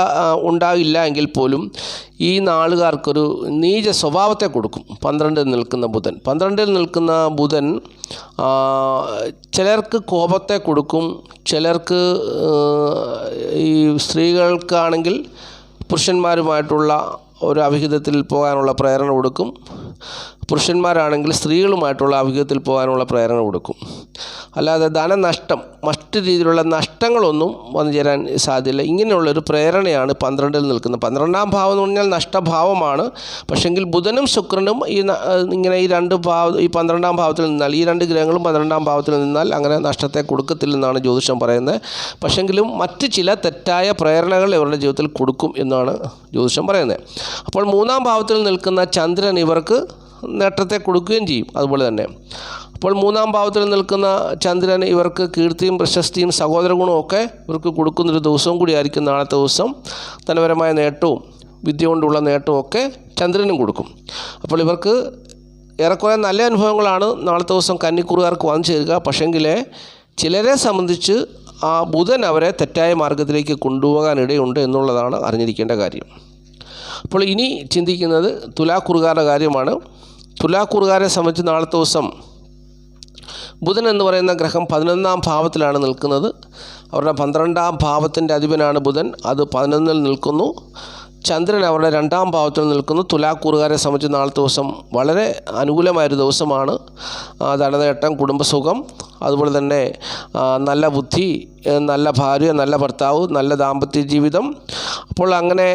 ഉണ്ടാകില്ല എങ്കിൽ പോലും ഈ നാളുകാർക്കൊരു നീച സ്വഭാവത്തെ കൊടുക്കും. പന്ത്രണ്ടിൽ നിൽക്കുന്ന ബുധൻ. പന്ത്രണ്ടിൽ നിൽക്കുന്ന ബുധൻ ചിലർക്ക് കോപത്തെ കൊടുക്കും. ചിലർക്ക് ഈ സ്ത്രീകൾക്കാണെങ്കിൽ പുരുഷന്മാരുമായിട്ടുള്ള ഒരു അവിഹിതത്തിൽ പോകാനുള്ള പ്രേരണ കൊടുക്കും. പുരുഷന്മാരാണെങ്കിൽ സ്ത്രീകളുമായിട്ടുള്ള അഭിഗത്തിൽ പോകാനുള്ള പ്രേരണ കൊടുക്കും. അല്ലാതെ ധനനഷ്ടം മറ്റു രീതിയിലുള്ള നഷ്ടങ്ങളൊന്നും വന്നു ചേരാൻ സാധ്യതയില്ല ഇങ്ങനെയുള്ളൊരു പ്രേരണയാണ് പന്ത്രണ്ടിൽ നിൽക്കുന്നത്. പന്ത്രണ്ടാം ഭാവം എന്ന് പറഞ്ഞാൽ നഷ്ടഭാവമാണ്. പക്ഷെങ്കിൽ ബുധനും ശുക്രനും ഈ ഇങ്ങനെ ഈ രണ്ട് ഭാവ ഈ പന്ത്രണ്ടാം ഭാവത്തിൽ നിന്നാൽ ഈ രണ്ട് ഗ്രഹങ്ങളും പന്ത്രണ്ടാം ഭാവത്തിൽ നിന്നാൽ അങ്ങനെ നഷ്ടത്തെ കൊടുക്കത്തില്ലെന്നാണ് ജ്യോതിഷം പറയുന്നത്. പക്ഷെങ്കിലും മറ്റ് ചില തെറ്റായ പ്രേരണകൾ ഇവരുടെ ജീവിതത്തിൽ കൊടുക്കും എന്നാണ് ജ്യോതിഷം പറയുന്നത്. അപ്പോൾ മൂന്നാം ഭാവത്തിൽ നിൽക്കുന്ന ചന്ദ്രൻ ഇവർക്ക് നേട്ടത്തെ കൊടുക്കുകയും ചെയ്യും. അതുപോലെ തന്നെ. അപ്പോൾ മൂന്നാം ഭാവത്തിൽ നിൽക്കുന്ന ചന്ദ്രൻ ഇവർക്ക് കീർത്തിയും പ്രശസ്തിയും സഹോദര ഗുണവും ഒക്കെ ഇവർക്ക് കൊടുക്കുന്നൊരു ദിവസവും കൂടിയായിരിക്കും നാളത്തെ ദിവസം. ധനപരമായ നേട്ടവും വിദ്യ കൊണ്ടുള്ള നേട്ടവും ഒക്കെ ചന്ദ്രനും കൊടുക്കും. അപ്പോൾ ഇവർക്ക് ഏറെക്കുറെ നല്ല അനുഭവങ്ങളാണ് നാളത്തെ ദിവസം കന്നിക്കുറുകാർക്ക് വന്നു ചേരുക. പക്ഷെങ്കിൽ ചിലരെ സംബന്ധിച്ച് ആ ബുധൻ അവരെ തെറ്റായ മാർഗത്തിലേക്ക് കൊണ്ടുപോകാനിടയുണ്ട് എന്നുള്ളതാണ് അറിഞ്ഞിരിക്കേണ്ട കാര്യം. അപ്പോൾ ഇനി ചിന്തിക്കുന്നത് തുലാക്കുറുകാരുടെ കാര്യമാണ്. തുലാക്കുറുകാരെ സംബന്ധിച്ച് നാളത്തെ ദിവസം ബുധൻ എന്ന് പറയുന്ന ഗ്രഹം പതിനൊന്നാം ഭാവത്തിലാണ് നിൽക്കുന്നത്. അവരുടെ പന്ത്രണ്ടാം ഭാവത്തിന്റെ അധിപനാണ് ബുധൻ. അത് പതിനൊന്നിൽ നിൽക്കുന്നു. ചന്ദ്രൻ അവരുടെ രണ്ടാം ഭാവത്തിൽ നിൽക്കുന്നു. തുലാക്കൂറുകാരെ സംബന്ധിച്ച് നാളത്തെ ദിവസം വളരെ അനുകൂലമായൊരു ദിവസമാണ്. ധനനേട്ടം കുടുംബസുഖം അതുപോലെ തന്നെ നല്ല ബുദ്ധി നല്ല ഭാര്യ നല്ല ഭർത്താവ് നല്ല ദാമ്പത്യ ജീവിതം. അപ്പോൾ അങ്ങനെ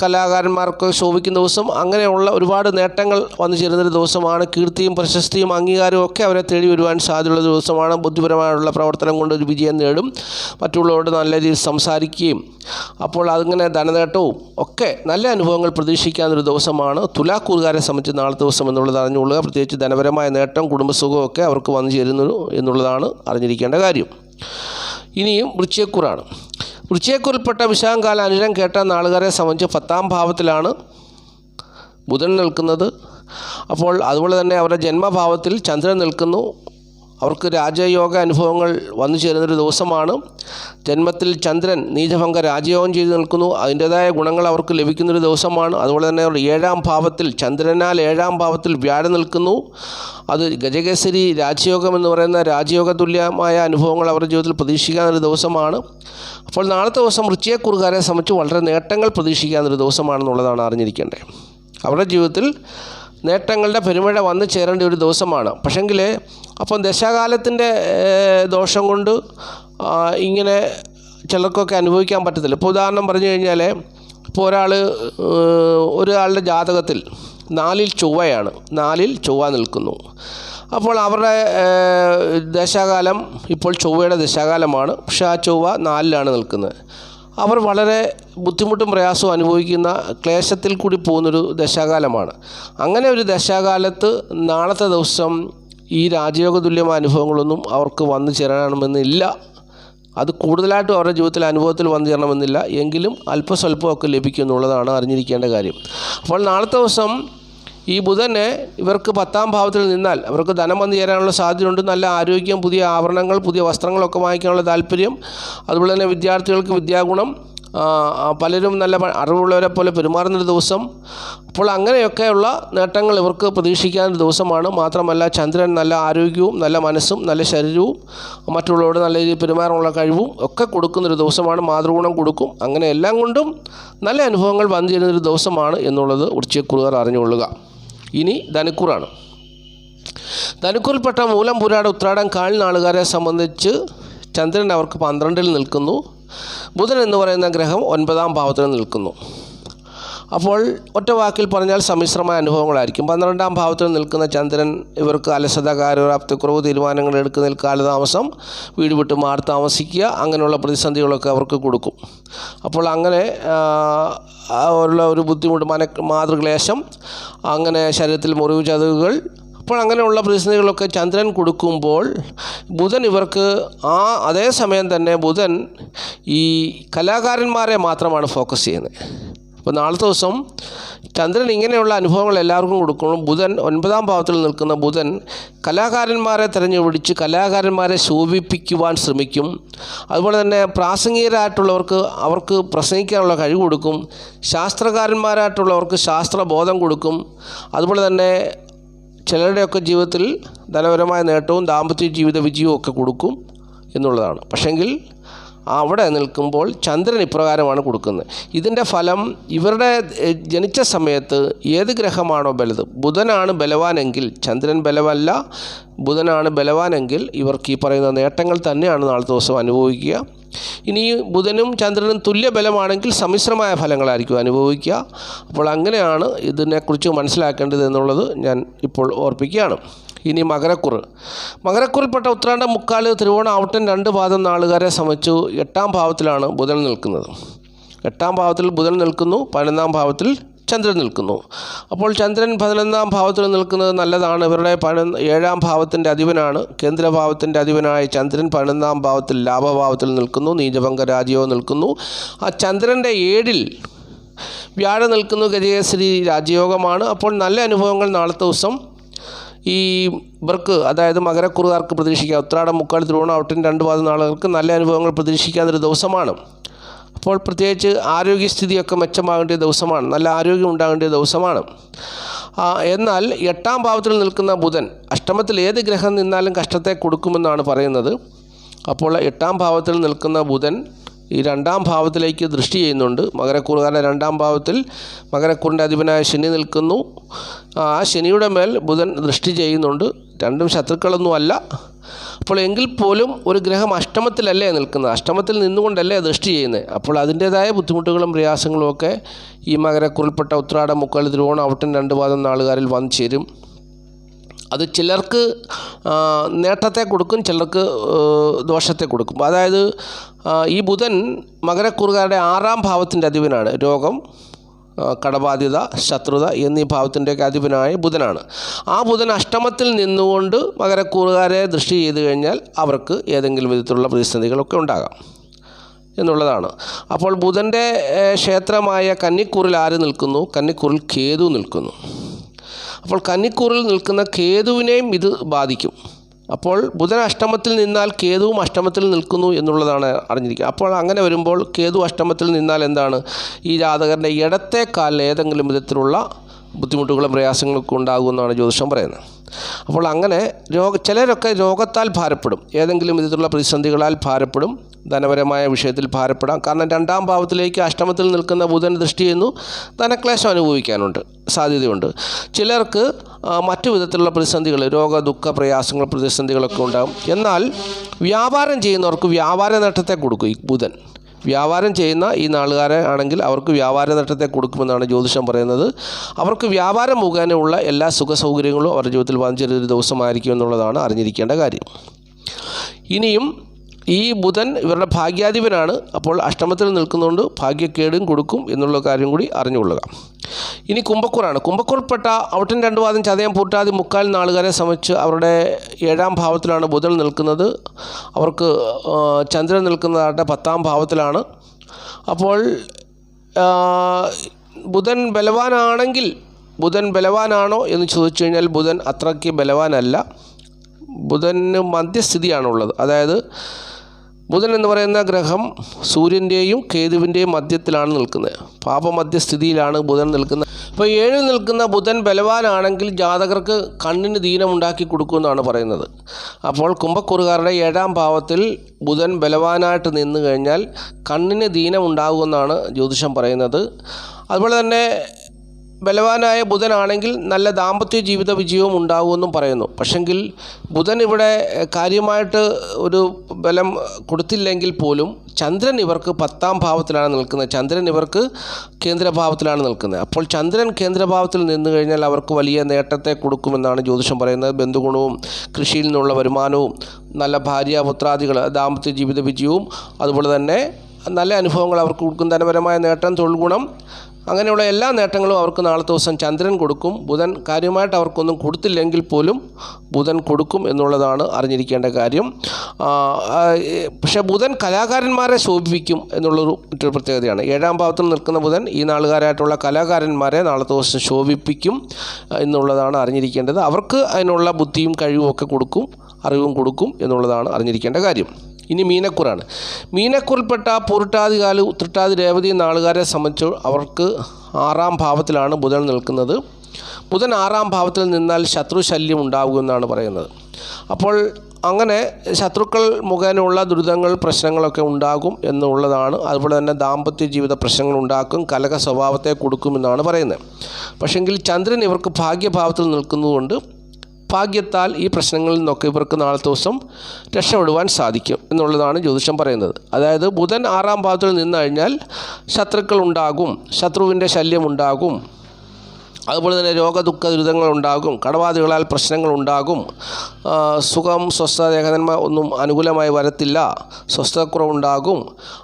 കലാകാരന്മാർക്ക് ശോഭിക്കുന്ന ദിവസം അങ്ങനെയുള്ള ഒരുപാട് നേട്ടങ്ങൾ വന്നു ചേരുന്നൊരു ദിവസമാണ്. കീർത്തിയും പ്രശസ്തിയും അംഗീകാരവും ഒക്കെ അവരെ തേടി വരുവാൻ സാധ്യതയുള്ള ദിവസമാണ്. ബുദ്ധിപരമായുള്ള പ്രവർത്തനം കൊണ്ട് ഒരു വിജയം നേടും. മറ്റുള്ളവരോട് നല്ല രീതിയിൽ സംസാരിക്കുകയും അപ്പോൾ അതിങ്ങനെ ധനനേട്ടവും ഒക്കെ നല്ല അനുഭവങ്ങൾ പ്രതീക്ഷിക്കാവുന്നൊരു ദിവസമാണ്. തുലാക്കൂറുകാരെ സംബന്ധിച്ച് നാളത്തെ ദിവസം എന്നുള്ളത് അറിഞ്ഞുകൊള്ളുക. പ്രത്യേകിച്ച് ധനപരമായ നേട്ടം കുടുംബസുഖവും ഒക്കെ അവർക്ക് വന്നു ചേരുന്നു എന്നുള്ളതാണ് അറിഞ്ഞിരിക്കേണ്ട കാര്യം. ഇനിയും വൃശ്ചയക്കൂറാണ് വൃശ്ചയക്കൂറിൽപ്പെട്ട വിശാഖകാല അനുരം കേട്ട നാളുകാരെ സംബന്ധിച്ച് പത്താം ഭാവത്തിലാണ് ബുധൻ നിൽക്കുന്നത്. അപ്പോൾ അതുപോലെ തന്നെ അവരുടെ ജന്മഭാവത്തിൽ ചന്ദ്രൻ നിൽക്കുന്നു. അവർക്ക് രാജയോഗ അനുഭവങ്ങൾ വന്നു ചേരുന്നൊരു ദിവസമാണ്. ജന്മത്തിൽ ചന്ദ്രൻ നീചഭംഗ രാജയോഗം ചെയ്തു നിൽക്കുന്നു. അതിന്റേതായ ഗുണങ്ങൾ അവർക്ക് ലഭിക്കുന്നൊരു ദിവസമാണ്. അതുപോലെ തന്നെ ഏഴാം ഭാവത്തിൽ ചന്ദ്രനാൽ ഏഴാം ഭാവത്തിൽ വ്യാഴം നിൽക്കുന്നു. അത് ഗജകേസരി രാജയോഗം എന്ന് പറയുന്ന രാജയോഗ തുല്യമായ അനുഭവങ്ങൾ അവരുടെ ജീവിതത്തിൽ പ്രതീക്ഷിക്കാവുന്നൊരു ദിവസമാണ്. അപ്പോൾ നാളത്തെ ദിവസം വൃശ്ചികക്കുറുകാരെ സംബന്ധിച്ച് വളരെ നേട്ടങ്ങൾ പ്രതീക്ഷിക്കാവുന്നൊരു ദിവസമാണെന്നുള്ളതാണ് അറിഞ്ഞിരിക്കേണ്ടത്. അവരുടെ ജീവിതത്തിൽ നേട്ടങ്ങളുടെ പെരുമഴ വന്നു ചേരേണ്ട ഒരു ദിവസമാണ്. പക്ഷെങ്കിൽ അപ്പം ദശാകാലത്തിന്റെ ദോഷം കൊണ്ട് ഇങ്ങനെ ചിലർക്കൊക്കെ അനുഭവിക്കാൻ പറ്റത്തില്ല. ഇപ്പോൾ ഉദാഹരണം പറഞ്ഞു കഴിഞ്ഞാൽ ഇപ്പോൾ ഒരാൾ ഒരാളുടെ ജാതകത്തിൽ നാലിൽ ചൊവ്വയാണ്. നാലിൽ ചൊവ്വ നിൽക്കുന്നു. അപ്പോൾ അവരുടെ ദശാകാലം ഇപ്പോൾ ചൊവ്വയുടെ ദശാകാലമാണ്. പക്ഷേ ആ ചൊവ്വ നാലിലാണ് നിൽക്കുന്നത്. അവർ വളരെ ബുദ്ധിമുട്ടും പ്രയാസവും അനുഭവിക്കുന്ന ക്ലേശത്തിൽ കൂടി പോകുന്നൊരു ദശാകാലമാണ്. അങ്ങനെ ഒരു ദശാകാലത്ത് നാളത്തെ ദിവസം ഈ രാജയോഗ തുല്യമായ അനുഭവങ്ങളൊന്നും അവർക്ക് വന്നു ചേരണമെന്നില്ല അത് കൂടുതലായിട്ടും അവരുടെ ജീവിതത്തിൽ അനുഭവത്തിൽ വന്നു ചേരണമെന്നില്ല. എങ്കിലും അല്പസ്വല്പമൊക്കെ ലഭിക്കും എന്നുള്ളതാണ് അറിഞ്ഞിരിക്കേണ്ട കാര്യം. അപ്പോൾ നാളത്തെ ദിവസം ഈ ബുധന് ഇവർക്ക് പത്താം ഭാവത്തിൽ നിന്നാൽ അവർക്ക് ധനം വന്നു ചേരാനുള്ള സാധ്യതയുണ്ട്. നല്ല ആരോഗ്യം പുതിയ ആവരണങ്ങൾ പുതിയ വസ്ത്രങ്ങളൊക്കെ വാങ്ങിക്കാനുള്ള താല്പര്യം. അതുപോലെ തന്നെ വിദ്യാർത്ഥികൾക്ക് വിദ്യാഗുണം. പലരും നല്ല അറിവുള്ളവരെ പോലെ പെരുമാറുന്നൊരു ദിവസം. അപ്പോൾ അങ്ങനെയൊക്കെയുള്ള നേട്ടങ്ങൾ ഇവർക്ക് പ്രതീക്ഷിക്കാവുന്ന ദിവസമാണ്. മാത്രമല്ല ചന്ദ്രൻ നല്ല ആരോഗ്യവും നല്ല മനസ്സും നല്ല ശരീരവും മറ്റുള്ളവരോട് നല്ല രീതിയിൽ പെരുമാറാനുള്ള കഴിവും ഒക്കെ കൊടുക്കുന്നൊരു ദിവസമാണ്. മാതൃഗുണം കൊടുക്കും. അങ്ങനെ എല്ലാം കൊണ്ടും നല്ല അനുഭവങ്ങൾ വന്നു ചേരുന്നൊരു ദിവസമാണ് എന്നുള്ളത് ഉച്ചക്കുറുകാർ അറിഞ്ഞുകൊള്ളുക. ഇനി ധനുക്കൂറാണ്. ധനുക്കൂറിൽപ്പെട്ട മൂലം പുരാട ഉത്രാടം കാൽ നാളുകാരെ സംബന്ധിച്ച് ചന്ദ്രൻ അവർക്ക് പന്ത്രണ്ടിൽ നിൽക്കുന്നു. ബുധൻ എന്ന് പറയുന്ന ഗ്രഹം ഒൻപതാം ഭാവത്തിൽ നിൽക്കുന്നു. അപ്പോൾ ഒറ്റ വാക്കിൽ പറഞ്ഞാൽ സമ്മിശ്രമായ അനുഭവങ്ങളായിരിക്കും. പന്ത്രണ്ടാം ഭാവത്തിൽ നിൽക്കുന്ന ചന്ദ്രൻ ഇവർക്ക് അലസത കാര്യപ്രാപ്തിക്കുറവ് തീരുമാനങ്ങൾ എടുക്കുന്നതിൽ കാലതാമസം വീട് വിട്ട് മാറി താമസിക്കുക അങ്ങനെയുള്ള പ്രതിസന്ധികളൊക്കെ അവർക്ക് കൊടുക്കും. അപ്പോൾ അങ്ങനെ ഉള്ള ഒരു ബുദ്ധിമുട്ട് മന മാതൃക്ലേശം അങ്ങനെ ശരീരത്തിൽ മുറിവ് ചതവുകൾ അപ്പോൾ അങ്ങനെയുള്ള പ്രതിസന്ധികളൊക്കെ ചന്ദ്രൻ കൊടുക്കുമ്പോൾ ബുധൻ ഇവർക്ക് ആ അതേ സമയം തന്നെ ബുധൻ ഈ കലാകാരന്മാരെ മാത്രമാണ് ഫോക്കസ് ചെയ്യുന്നത്. അപ്പോൾ നാളത്തെ ദിവസം ചന്ദ്രൻ ഇങ്ങനെയുള്ള അനുഭവങ്ങൾ എല്ലാവർക്കും കൊടുക്കണം. ബുധൻ ഒൻപതാം ഭാവത്തിൽ നിൽക്കുന്ന ബുധൻ കലാകാരന്മാരെ തിരഞ്ഞു പിടിച്ച് കലാകാരന്മാരെ ശോഭിപ്പിക്കുവാൻ ശ്രമിക്കും. അതുപോലെ തന്നെ പ്രാസംഗികരായിട്ടുള്ളവർക്ക് അവർക്ക് പ്രസംഗിക്കാനുള്ള കഴിവ് കൊടുക്കും. ശാസ്ത്രകാരന്മാരായിട്ടുള്ളവർക്ക് ശാസ്ത്രബോധം കൊടുക്കും. അതുപോലെ തന്നെ ചിലരുടെയൊക്കെ ജീവിതത്തിൽ ധനപരമായ നേട്ടവും ദാമ്പത്യ ജീവിത വിജയവും ഒക്കെ കൊടുക്കും എന്നുള്ളതാണ്. പക്ഷെങ്കിൽ അവിടെ നിൽക്കുമ്പോൾ ചന്ദ്രൻ ഇപ്രകാരമാണ് കൊടുക്കുന്നത്. ഇതിന്റെ ഫലം ഇവരുടെ ജനിച്ച സമയത്ത് ഏത് ഗ്രഹമാണോ ബലത് ബുധനാണ് ബലവാനെങ്കിൽ ചന്ദ്രൻ ബലമല്ല ബുധനാണ് ബലവാനെങ്കിൽ ഇവർക്ക് ഈ പറയുന്ന നേട്ടങ്ങൾ തന്നെയാണ് നാളത്തെ ദിവസം അനുഭവിക്കുക. ഇനി ബുധനും ചന്ദ്രനും തുല്യ ബലമാണെങ്കിൽ സമ്മിശ്രമായ ഫലങ്ങളായിരിക്കും അനുഭവിക്കുക. അപ്പോൾ അങ്ങനെയാണ് ഇതിനെക്കുറിച്ച് മനസ്സിലാക്കേണ്ടത് എന്നുള്ളത് ഞാൻ ഇപ്പോൾ ഓർപ്പിക്കുകയാണ്. ഇനി മകരക്കുറ്. മകരക്കുറിൽപ്പെട്ട ഉത്രാണ്ട മുക്കാൽ തിരുവോണ ആവട്ടൻ രണ്ട് പാദം നാളുകാരെ സംബന്ധിച്ചു എട്ടാം ഭാവത്തിലാണ് ബുധൻ നിൽക്കുന്നത്. എട്ടാം ഭാവത്തിൽ ബുധൻ നിൽക്കുന്നു പതിനൊന്നാം ഭാവത്തിൽ ചന്ദ്രൻ നിൽക്കുന്നു. അപ്പോൾ ചന്ദ്രൻ പതിനൊന്നാം ഭാവത്തിൽ നിൽക്കുന്നത് നല്ലതാണ്. ഇവരുടെ പതിനൊന്ന് ഏഴാം ഭാവത്തിന്റെ അധിപനാണ്. കേന്ദ്രഭാവത്തിന്റെ അധിപനായ ചന്ദ്രൻ പതിനൊന്നാം ഭാവത്തിൽ ലാഭഭാവത്തിൽ നിൽക്കുന്നു. നീചഭംഗ രാജ്യവും നിൽക്കുന്നു. ആ ചന്ദ്രന്റെ ഏഴിൽ വ്യാഴം നിൽക്കുന്നു ഗജയശ്രീ രാജയോഗമാണ്. അപ്പോൾ നല്ല അനുഭവങ്ങൾ നാളത്തെ ദിവസം ഈ ഇവർക്ക് അതായത് മകരക്കുറുകാർക്ക് പ്രതീക്ഷിക്കാം. ഉത്രാടം മുക്കാൽ തിരുവോണം ഔട്ടിൻ രണ്ട് ഭാഗം നാളുകൾക്ക് നല്ല അനുഭവങ്ങൾ പ്രതീക്ഷിക്കാവുന്നൊരു ദിവസമാണ്. അപ്പോൾ പ്രത്യേകിച്ച് ആരോഗ്യസ്ഥിതിയൊക്കെ മെച്ചമാകേണ്ട ദിവസമാണ്. നല്ല ആരോഗ്യം ഉണ്ടാകേണ്ട ദിവസമാണ്. എന്നാൽ എട്ടാം ഭാവത്തിൽ നിൽക്കുന്ന ബുധൻ അഷ്ടമത്തിൽ ഏത് ഗ്രഹം നിന്നാലും കഷ്ടത്തെ കൊടുക്കുമെന്നാണ് പറയുന്നത്. അപ്പോൾ എട്ടാം ഭാവത്തിൽ നിൽക്കുന്ന ബുധൻ ഈ രണ്ടാം ഭാവത്തിലേക്ക് ദൃഷ്ടി ചെയ്യുന്നുണ്ട്. മകരക്കൂറുകാരന്റെ രണ്ടാം ഭാവത്തിൽ മകരക്കൂറിന്റെ അധിപനായ ശനി നിൽക്കുന്നു. ആ ശനിയുടെ മേൽ ബുധൻ ദൃഷ്ടി ചെയ്യുന്നുണ്ട്. രണ്ടും ശത്രുക്കളൊന്നുമല്ല. അപ്പോൾ എങ്കിൽ പോലും ഒരു ഗ്രഹം അഷ്ടമത്തിലല്ലേ നിൽക്കുന്നത്? അഷ്ടമത്തിൽ നിന്നുകൊണ്ടല്ലേ ദൃഷ്ടി ചെയ്യുന്നത്? അപ്പോൾ അതിന്റേതായ ബുദ്ധിമുട്ടുകളും പ്രയാസങ്ങളും ഒക്കെ ഈ മകരക്കുറിൽപ്പെട്ട ഉത്രാടം മുക്കാൽ തിരുവോണം അവിട്ടൻ രണ്ട് പാദം നാളുകാരിൽ വന്നു ചേരും. അത് ചിലർക്ക് നേട്ടത്തെ കൊടുക്കും ചിലർക്ക് ദോഷത്തെ കൊടുക്കും. അതായത് ഈ ബുധൻ മകരക്കുറുകാരുടെ ആറാം ഭാവത്തിന്റെ അധിപനാണ്. രോഗം കടബാധ്യത ശത്രുത എന്നീ ഭാവത്തിന്റെയൊക്കെ അധിപനായ ബുധനാണ്. ആ ബുധൻ അഷ്ടമത്തിൽ നിന്നുകൊണ്ട് മകരക്കൂറുകാരെ ദൃഷ്ടി ചെയ്തു കഴിഞ്ഞാൽ അവർക്ക് ഏതെങ്കിലും വിധത്തിലുള്ള പ്രതിസന്ധികളൊക്കെ ഉണ്ടാകാം എന്നുള്ളതാണ്. അപ്പോൾ ബുധന്റെ ക്ഷേത്രമായ കന്നിക്കൂറിൽ ആര് നിൽക്കുന്നു? കന്നിക്കൂറിൽ കേതു നിൽക്കുന്നു. അപ്പോൾ കന്നിക്കൂറിൽ നിൽക്കുന്ന കേതുവിനെയും ഇത് ബാധിക്കും. അപ്പോൾ ബുധൻ അഷ്ടമത്തിൽ നിന്നാൽ കേതുവും അഷ്ടമത്തിൽ നിൽക്കുന്നു എന്നുള്ളതാണ് അറിഞ്ഞിരിക്കുക. അപ്പോൾ അങ്ങനെ വരുമ്പോൾ കേതു അഷ്ടമത്തിൽ നിന്നാൽ എന്താണ്? ഈ ജാതകരുടെ ഇടത്തെ കാലിൽ ഏതെങ്കിലും വിധത്തിലുള്ള ബുദ്ധിമുട്ടുകളും പ്രയാസങ്ങളൊക്കെ ഉണ്ടാകുമെന്നാണ് ജ്യോതിഷം പറയുന്നത്. അപ്പോൾ അങ്ങനെ രോഗ ചിലരൊക്കെ രോഗത്താൽ ഭാരപ്പെടും. ഏതെങ്കിലും വിധത്തിലുള്ള പ്രതിസന്ധികളാൽ ഭാരപ്പെടും. ധനപരമായ വിഷയത്തിൽ ഭാരപ്പെടാം. കാരണം രണ്ടാം ഭാവത്തിലേക്ക് അഷ്ടമത്തിൽ നിൽക്കുന്ന ബുധൻ ദൃഷ്ടി ചെയ്യുന്നു. ധനക്ലേശം അനുഭവിക്കാനുണ്ട്. സാധ്യതയുണ്ട്. ചിലർക്ക് മറ്റു വിധത്തിലുള്ള പ്രതിസന്ധികൾ രോഗ ദുഃഖ പ്രയാസങ്ങൾ പ്രതിസന്ധികളൊക്കെ ഉണ്ടാകും. എന്നാൽ വ്യാപാരം ചെയ്യുന്നവർക്ക് വ്യാപാര നേട്ടത്തെ കൊടുക്കും ഈ ബുധൻ. വ്യാപാരം ചെയ്യുന്ന ഈ നാളുകാരെ ആണെങ്കിൽ അവർക്ക് വ്യാപാര നേട്ടത്തെ കൊടുക്കുമെന്നാണ് ജ്യോതിഷം പറയുന്നത്. അവർക്ക് വ്യാപാരം മുഖേനയുള്ള എല്ലാ സുഖ സൗകര്യങ്ങളും അവരുടെ ജീവിതത്തിൽ വന്നിച്ചൊരു ദിവസമായിരിക്കും എന്നുള്ളതാണ് അറിഞ്ഞിരിക്കേണ്ട കാര്യം. ഇനിയും ഈ ബുധൻ ഇവരുടെ ഭാഗ്യാധിപനാണ്. അപ്പോൾ അഷ്ടമത്തിൽ നിൽക്കുന്നതുകൊണ്ട് ഭാഗ്യക്കേടും കൊടുക്കും എന്നുള്ള കാര്യം കൂടി അറിഞ്ഞുകൊള്ളുക. ഇനി കുംഭക്കൂറാണ്. കുംഭക്കൂർപ്പെട്ട ഔട്ടൻ രണ്ട് വാദം ചതയം പൂട്ടാതി മുക്കാൽ നാളുകാരെ സംബന്ധിച്ച് അവരുടെ ഏഴാം ഭാവത്തിലാണ് ബുധൻ നിൽക്കുന്നത്. അവർക്ക് ചന്ദ്രൻ നിൽക്കുന്നതാകട്ടെ പത്താം ഭാവത്തിലാണ്. അപ്പോൾ ബുധൻ ബലവാനാണെങ്കിൽ ബുധൻ ബലവാനാണോ എന്ന് ചോദിച്ചു കഴിഞ്ഞാൽ ബുധൻ അത്രയ്ക്ക് ബലവാനല്ല. ബുധന് മധ്യസ്ഥിതിയാണുള്ളത്. അതായത് ബുധൻ എന്ന് പറയുന്ന ഗ്രഹം സൂര്യന്റെയും കേതുവിന്റെയും മധ്യത്തിലാണ് നിൽക്കുന്നത്. പാപമധ്യസ്ഥിതിയിലാണ് ബുധൻ നിൽക്കുന്നത്. അപ്പോൾ ഏഴിൽ നിൽക്കുന്ന ബുധൻ ബലവാനാണെങ്കിൽ ജാതകർക്ക് കണ്ണിന് ദീനമുണ്ടാക്കി കൊടുക്കുമെന്നാണ് പറയുന്നത്. അപ്പോൾ കുംഭക്കുറുകാരുടെ ഏഴാം ഭാവത്തിൽ ബുധൻ ബലവാനായിട്ട് നിന്നു കഴിഞ്ഞാൽ കണ്ണിന് ദീനമുണ്ടാകുമെന്നാണ് ജ്യോതിഷം പറയുന്നത്. അതുപോലെ തന്നെ ബലവാനായ ബുധനാണെങ്കിൽ നല്ല ദാമ്പത്യ ജീവിത വിജയവും ഉണ്ടാകുമെന്നും പറയുന്നു. പക്ഷെങ്കിൽ ബുധൻ ഇവിടെ കാര്യമായിട്ട് ഒരു ബലം കൊടുത്തില്ലെങ്കിൽ പോലും ചന്ദ്രൻ ഇവർക്ക് പത്താം ഭാവത്തിലാണ് നിൽക്കുന്നത്. ചന്ദ്രൻ ഇവർക്ക് കേന്ദ്രഭാവത്തിലാണ് നിൽക്കുന്നത്. അപ്പോൾ ചന്ദ്രൻ കേന്ദ്രഭാവത്തിൽ നിന്നു കഴിഞ്ഞാൽ അവർക്ക് വലിയ നേട്ടത്തെ കൊടുക്കുമെന്നാണ് ജ്യോതിഷം പറയുന്നത്. ബന്ധുഗുണവും കൃഷിയിൽ നിന്നുള്ള വരുമാനവും നല്ല ഭാര്യ പുത്രാദികൾ ദാമ്പത്യ ജീവിത വിജയവും അതുപോലെ തന്നെ നല്ല അനുഭവങ്ങൾ അവർക്ക് കൊടുക്കും ധനപരമായ നേട്ടം തൊഴിൽ ഗുണം അങ്ങനെയുള്ള എല്ലാ നേട്ടങ്ങളും അവർക്ക് നാളത്തെ ദിവസം ചന്ദ്രൻ കൊടുക്കും. ബുധൻ കാര്യമായിട്ട് അവർക്കൊന്നും കൊടുത്തില്ലെങ്കിൽ പോലും ബുധൻ കൊടുക്കും എന്നുള്ളതാണ് അറിഞ്ഞിരിക്കേണ്ട കാര്യം. പക്ഷേ ബുധൻ കലാകാരന്മാരെ ശോഭിപ്പിക്കും എന്നുള്ളൊരു മറ്റൊരു പ്രത്യേകതയാണ്. ഏഴാം ഭാവത്തിൽ നിൽക്കുന്ന ബുധൻ ഈ നാളുകാരായിട്ടുള്ള കലാകാരന്മാരെ നാളത്തെ ദിവസം ശോഭിപ്പിക്കും എന്നുള്ളതാണ് അറിഞ്ഞിരിക്കേണ്ടത്. അവർക്ക് അതിനുള്ള ബുദ്ധിയും കഴിവും ഒക്കെ കൊടുക്കും അറിവും കൊടുക്കും എന്നുള്ളതാണ് അറിഞ്ഞിരിക്കേണ്ട കാര്യം. ഇനി മീനക്കൂറാണ്. മീനക്കൂറിൽപ്പെട്ട പൂരിട്ടാതി കാൽ രേവതി നാളുകാരെ സംബന്ധിച്ച് അവർക്ക് ആറാം ഭാവത്തിലാണ് ബുധൻ നിൽക്കുന്നത്. ബുധൻ ആറാം ഭാവത്തിൽ നിന്നാൽ ശത്രുശല്യം ഉണ്ടാകുമെന്നാണ് പറയുന്നത്. അപ്പോൾ അങ്ങനെ ശത്രുക്കൾ മുഖേനയുള്ള ദുരിതങ്ങൾ പ്രശ്നങ്ങളൊക്കെ ഉണ്ടാകും എന്നുള്ളതാണ്. അതുപോലെ തന്നെ ദാമ്പത്യ ജീവിത പ്രശ്നങ്ങൾ ഉണ്ടാക്കും കലക സ്വഭാവത്തെ കൊടുക്കുമെന്നാണ് പറയുന്നത്. പക്ഷെങ്കിൽ ചന്ദ്രൻ ഇവർക്ക് ഭാഗ്യഭാവത്തിൽ നിൽക്കുന്നതുകൊണ്ട് ഭാഗ്യത്താൽ ഈ പ്രശ്നങ്ങളിൽ നിന്നൊക്കെ ഇവർക്ക് നാളത്തെ ദിവസം രക്ഷപ്പെടുവാൻ സാധിക്കും എന്നുള്ളതാണ് ജ്യോതിഷം പറയുന്നത്. അതായത് ബുധൻ ആറാം ഭാവത്തിൽ നിന്ന് കഴിഞ്ഞാൽ ശത്രുക്കൾ ഉണ്ടാകും ശത്രുവിന്റെ ശല്യം ഉണ്ടാകും അതുപോലെ തന്നെ രോഗദുഃഖ ദുരിതങ്ങൾ ഉണ്ടാകും കടബാധകളാൽ പ്രശ്നങ്ങൾ ഉണ്ടാകും സുഖം സ്വസ്ഥത ഏകദേശം ഒന്നും അനുകൂലമായി വരത്തില്ല സ്വസ്ഥതക്കുറവുണ്ടാകും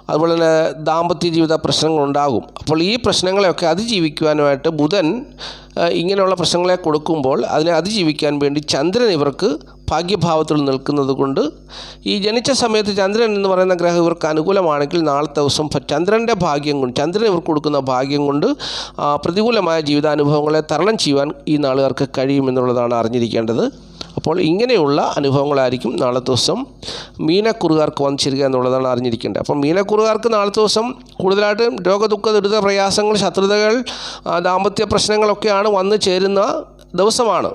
അതുപോലെ തന്നെ ദാമ്പത്യ ജീവിത പ്രശ്നങ്ങളുണ്ടാകും അപ്പോൾ ഈ പ്രശ്നങ്ങളെയൊക്കെ അതിജീവിക്കുവാനുമായിട്ട് ബുധൻ ഇങ്ങനെയുള്ള പ്രശ്നങ്ങളെ കൊടുക്കുമ്പോൾ അതിനെ അതിജീവിക്കാൻ വേണ്ടി ചന്ദ്രൻ ഇവർക്ക് ഭാഗ്യഭാവത്തിൽ നിൽക്കുന്നത് കൊണ്ട് ഈ ജനിച്ച സമയത്ത് ചന്ദ്രൻ എന്ന് പറയുന്ന ഗ്രഹം ഇവർക്ക് അനുകൂലമാണെങ്കിൽ നാളത്തെ ദിവസം ചന്ദ്രന്റെ ഭാഗ്യം കൊണ്ട് ചന്ദ്രൻ ഇവർക്ക് കൊടുക്കുന്ന ഭാഗ്യം കൊണ്ട് പ്രതികൂലമായ ജീവിതാനുഭവങ്ങളെ തരണം ചെയ്യുവാൻ ഈ നാളുകാർക്ക് കഴിയുമെന്നുള്ളതാണ് അറിഞ്ഞിരിക്കേണ്ടത്. അപ്പോൾ ഇങ്ങനെയുള്ള അനുഭവങ്ങളായിരിക്കും നാളത്തെ ദിവസം മീനക്കുറുകാർക്ക് വന്നിരിക്കുക എന്നുള്ളതാണ് അറിഞ്ഞിരിക്കേണ്ടത്. അപ്പോൾ മീനക്കുറുകാർക്ക് നാളത്തെ ദിവസം കൂടുതലായിട്ടും രോഗദുഃഖ ദുരിത പ്രയാസങ്ങൾ ശത്രുതകൾ ദാമ്പത്യ പ്രശ്നങ്ങളൊക്കെയാണ് വന്നു ചേരുന്ന ദിവസമാണ്.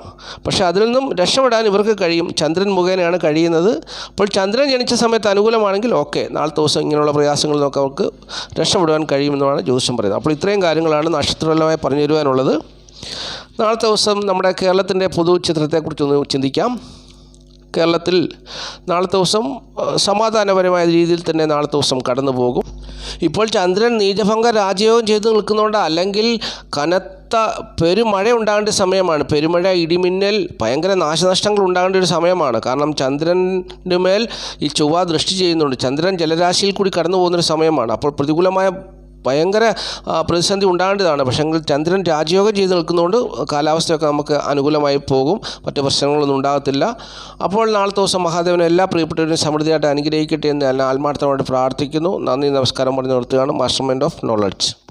പക്ഷേ അതിൽ നിന്നും രക്ഷപ്പെടാൻ ഇവർക്ക് കഴിയും. ചന്ദ്രൻ മുഖേനയാണ് കഴിയുന്നത്. അപ്പോൾ ചന്ദ്രൻ ജനിച്ച സമയത്ത് അനുകൂലമാണെങ്കിൽ ഓക്കെ നാളത്തെ ദിവസം ഇങ്ങനെയുള്ള പ്രയാസങ്ങളിൽ നിന്നൊക്കെ അവർക്ക് രക്ഷപ്പെടുവാൻ കഴിയുമെന്നാണ് ജ്യോതിഷം പറയുന്നത്. അപ്പോൾ ഇത്രയും കാര്യങ്ങളാണ് നക്ഷത്രപരമായി പറഞ്ഞു തരുവാനുള്ളത് നാളത്തെ ദിവസം നമ്മുടെ കേരളത്തിന്റെ പൊതു ചിത്രത്തെക്കുറിച്ചൊന്ന് ചിന്തിക്കാം. കേരളത്തിൽ നാളത്തെ ദിവസം സമാധാനപരമായ രീതിയിൽ തന്നെ നാളത്തെ ദിവസം കടന്നു പോകും. ഇപ്പോൾ ചന്ദ്രൻ നീചഭംഗ രാജയോഗം ചെയ്ത് നിൽക്കുന്നതുകൊണ്ട് അല്ലെങ്കിൽ കനത്ത പെരുമഴ ഉണ്ടാകേണ്ട സമയമാണ്. പെരുമഴ ഇടിമിന്നൽ ഭയങ്കര നാശനഷ്ടങ്ങൾ ഉണ്ടാകേണ്ട ഒരു സമയമാണ്. കാരണം ചന്ദ്രന്റെ മേൽ ഈ ചൊവ്വ ദൃഷ്ടി ചെയ്യുന്നുണ്ട്. ചന്ദ്രൻ ജലരാശിയിൽ കൂടി കടന്നു പോകുന്നൊരു സമയമാണ്. അപ്പോൾ പ്രതികൂലമായ ഭയങ്കര പ്രതിസന്ധി ഉണ്ടാകേണ്ടതാണ്. പക്ഷേങ്കിൽ ചന്ദ്രൻ രാജയോഗം ചെയ്ത് നിൽക്കുന്നതുകൊണ്ട് കാലാവസ്ഥയൊക്കെ നമുക്ക് അനുകൂലമായി പോകും. മറ്റ് പ്രശ്നങ്ങളൊന്നും ഉണ്ടാകത്തില്ല. അപ്പോൾ നാളത്തെ ദിവസം മഹാദേവനെ എല്ലാ പ്രിയപ്പെട്ടവരും സമൃദ്ധിയായിട്ട് അനുഗ്രഹിക്കട്ടെ എന്ന് ഞാൻ ആത്മാർത്ഥമായിട്ട് പ്രാർത്ഥിക്കുന്നു. നന്ദി നമസ്കാരം പറഞ്ഞു നിർത്തുകയാണ്. Master mind of knowledge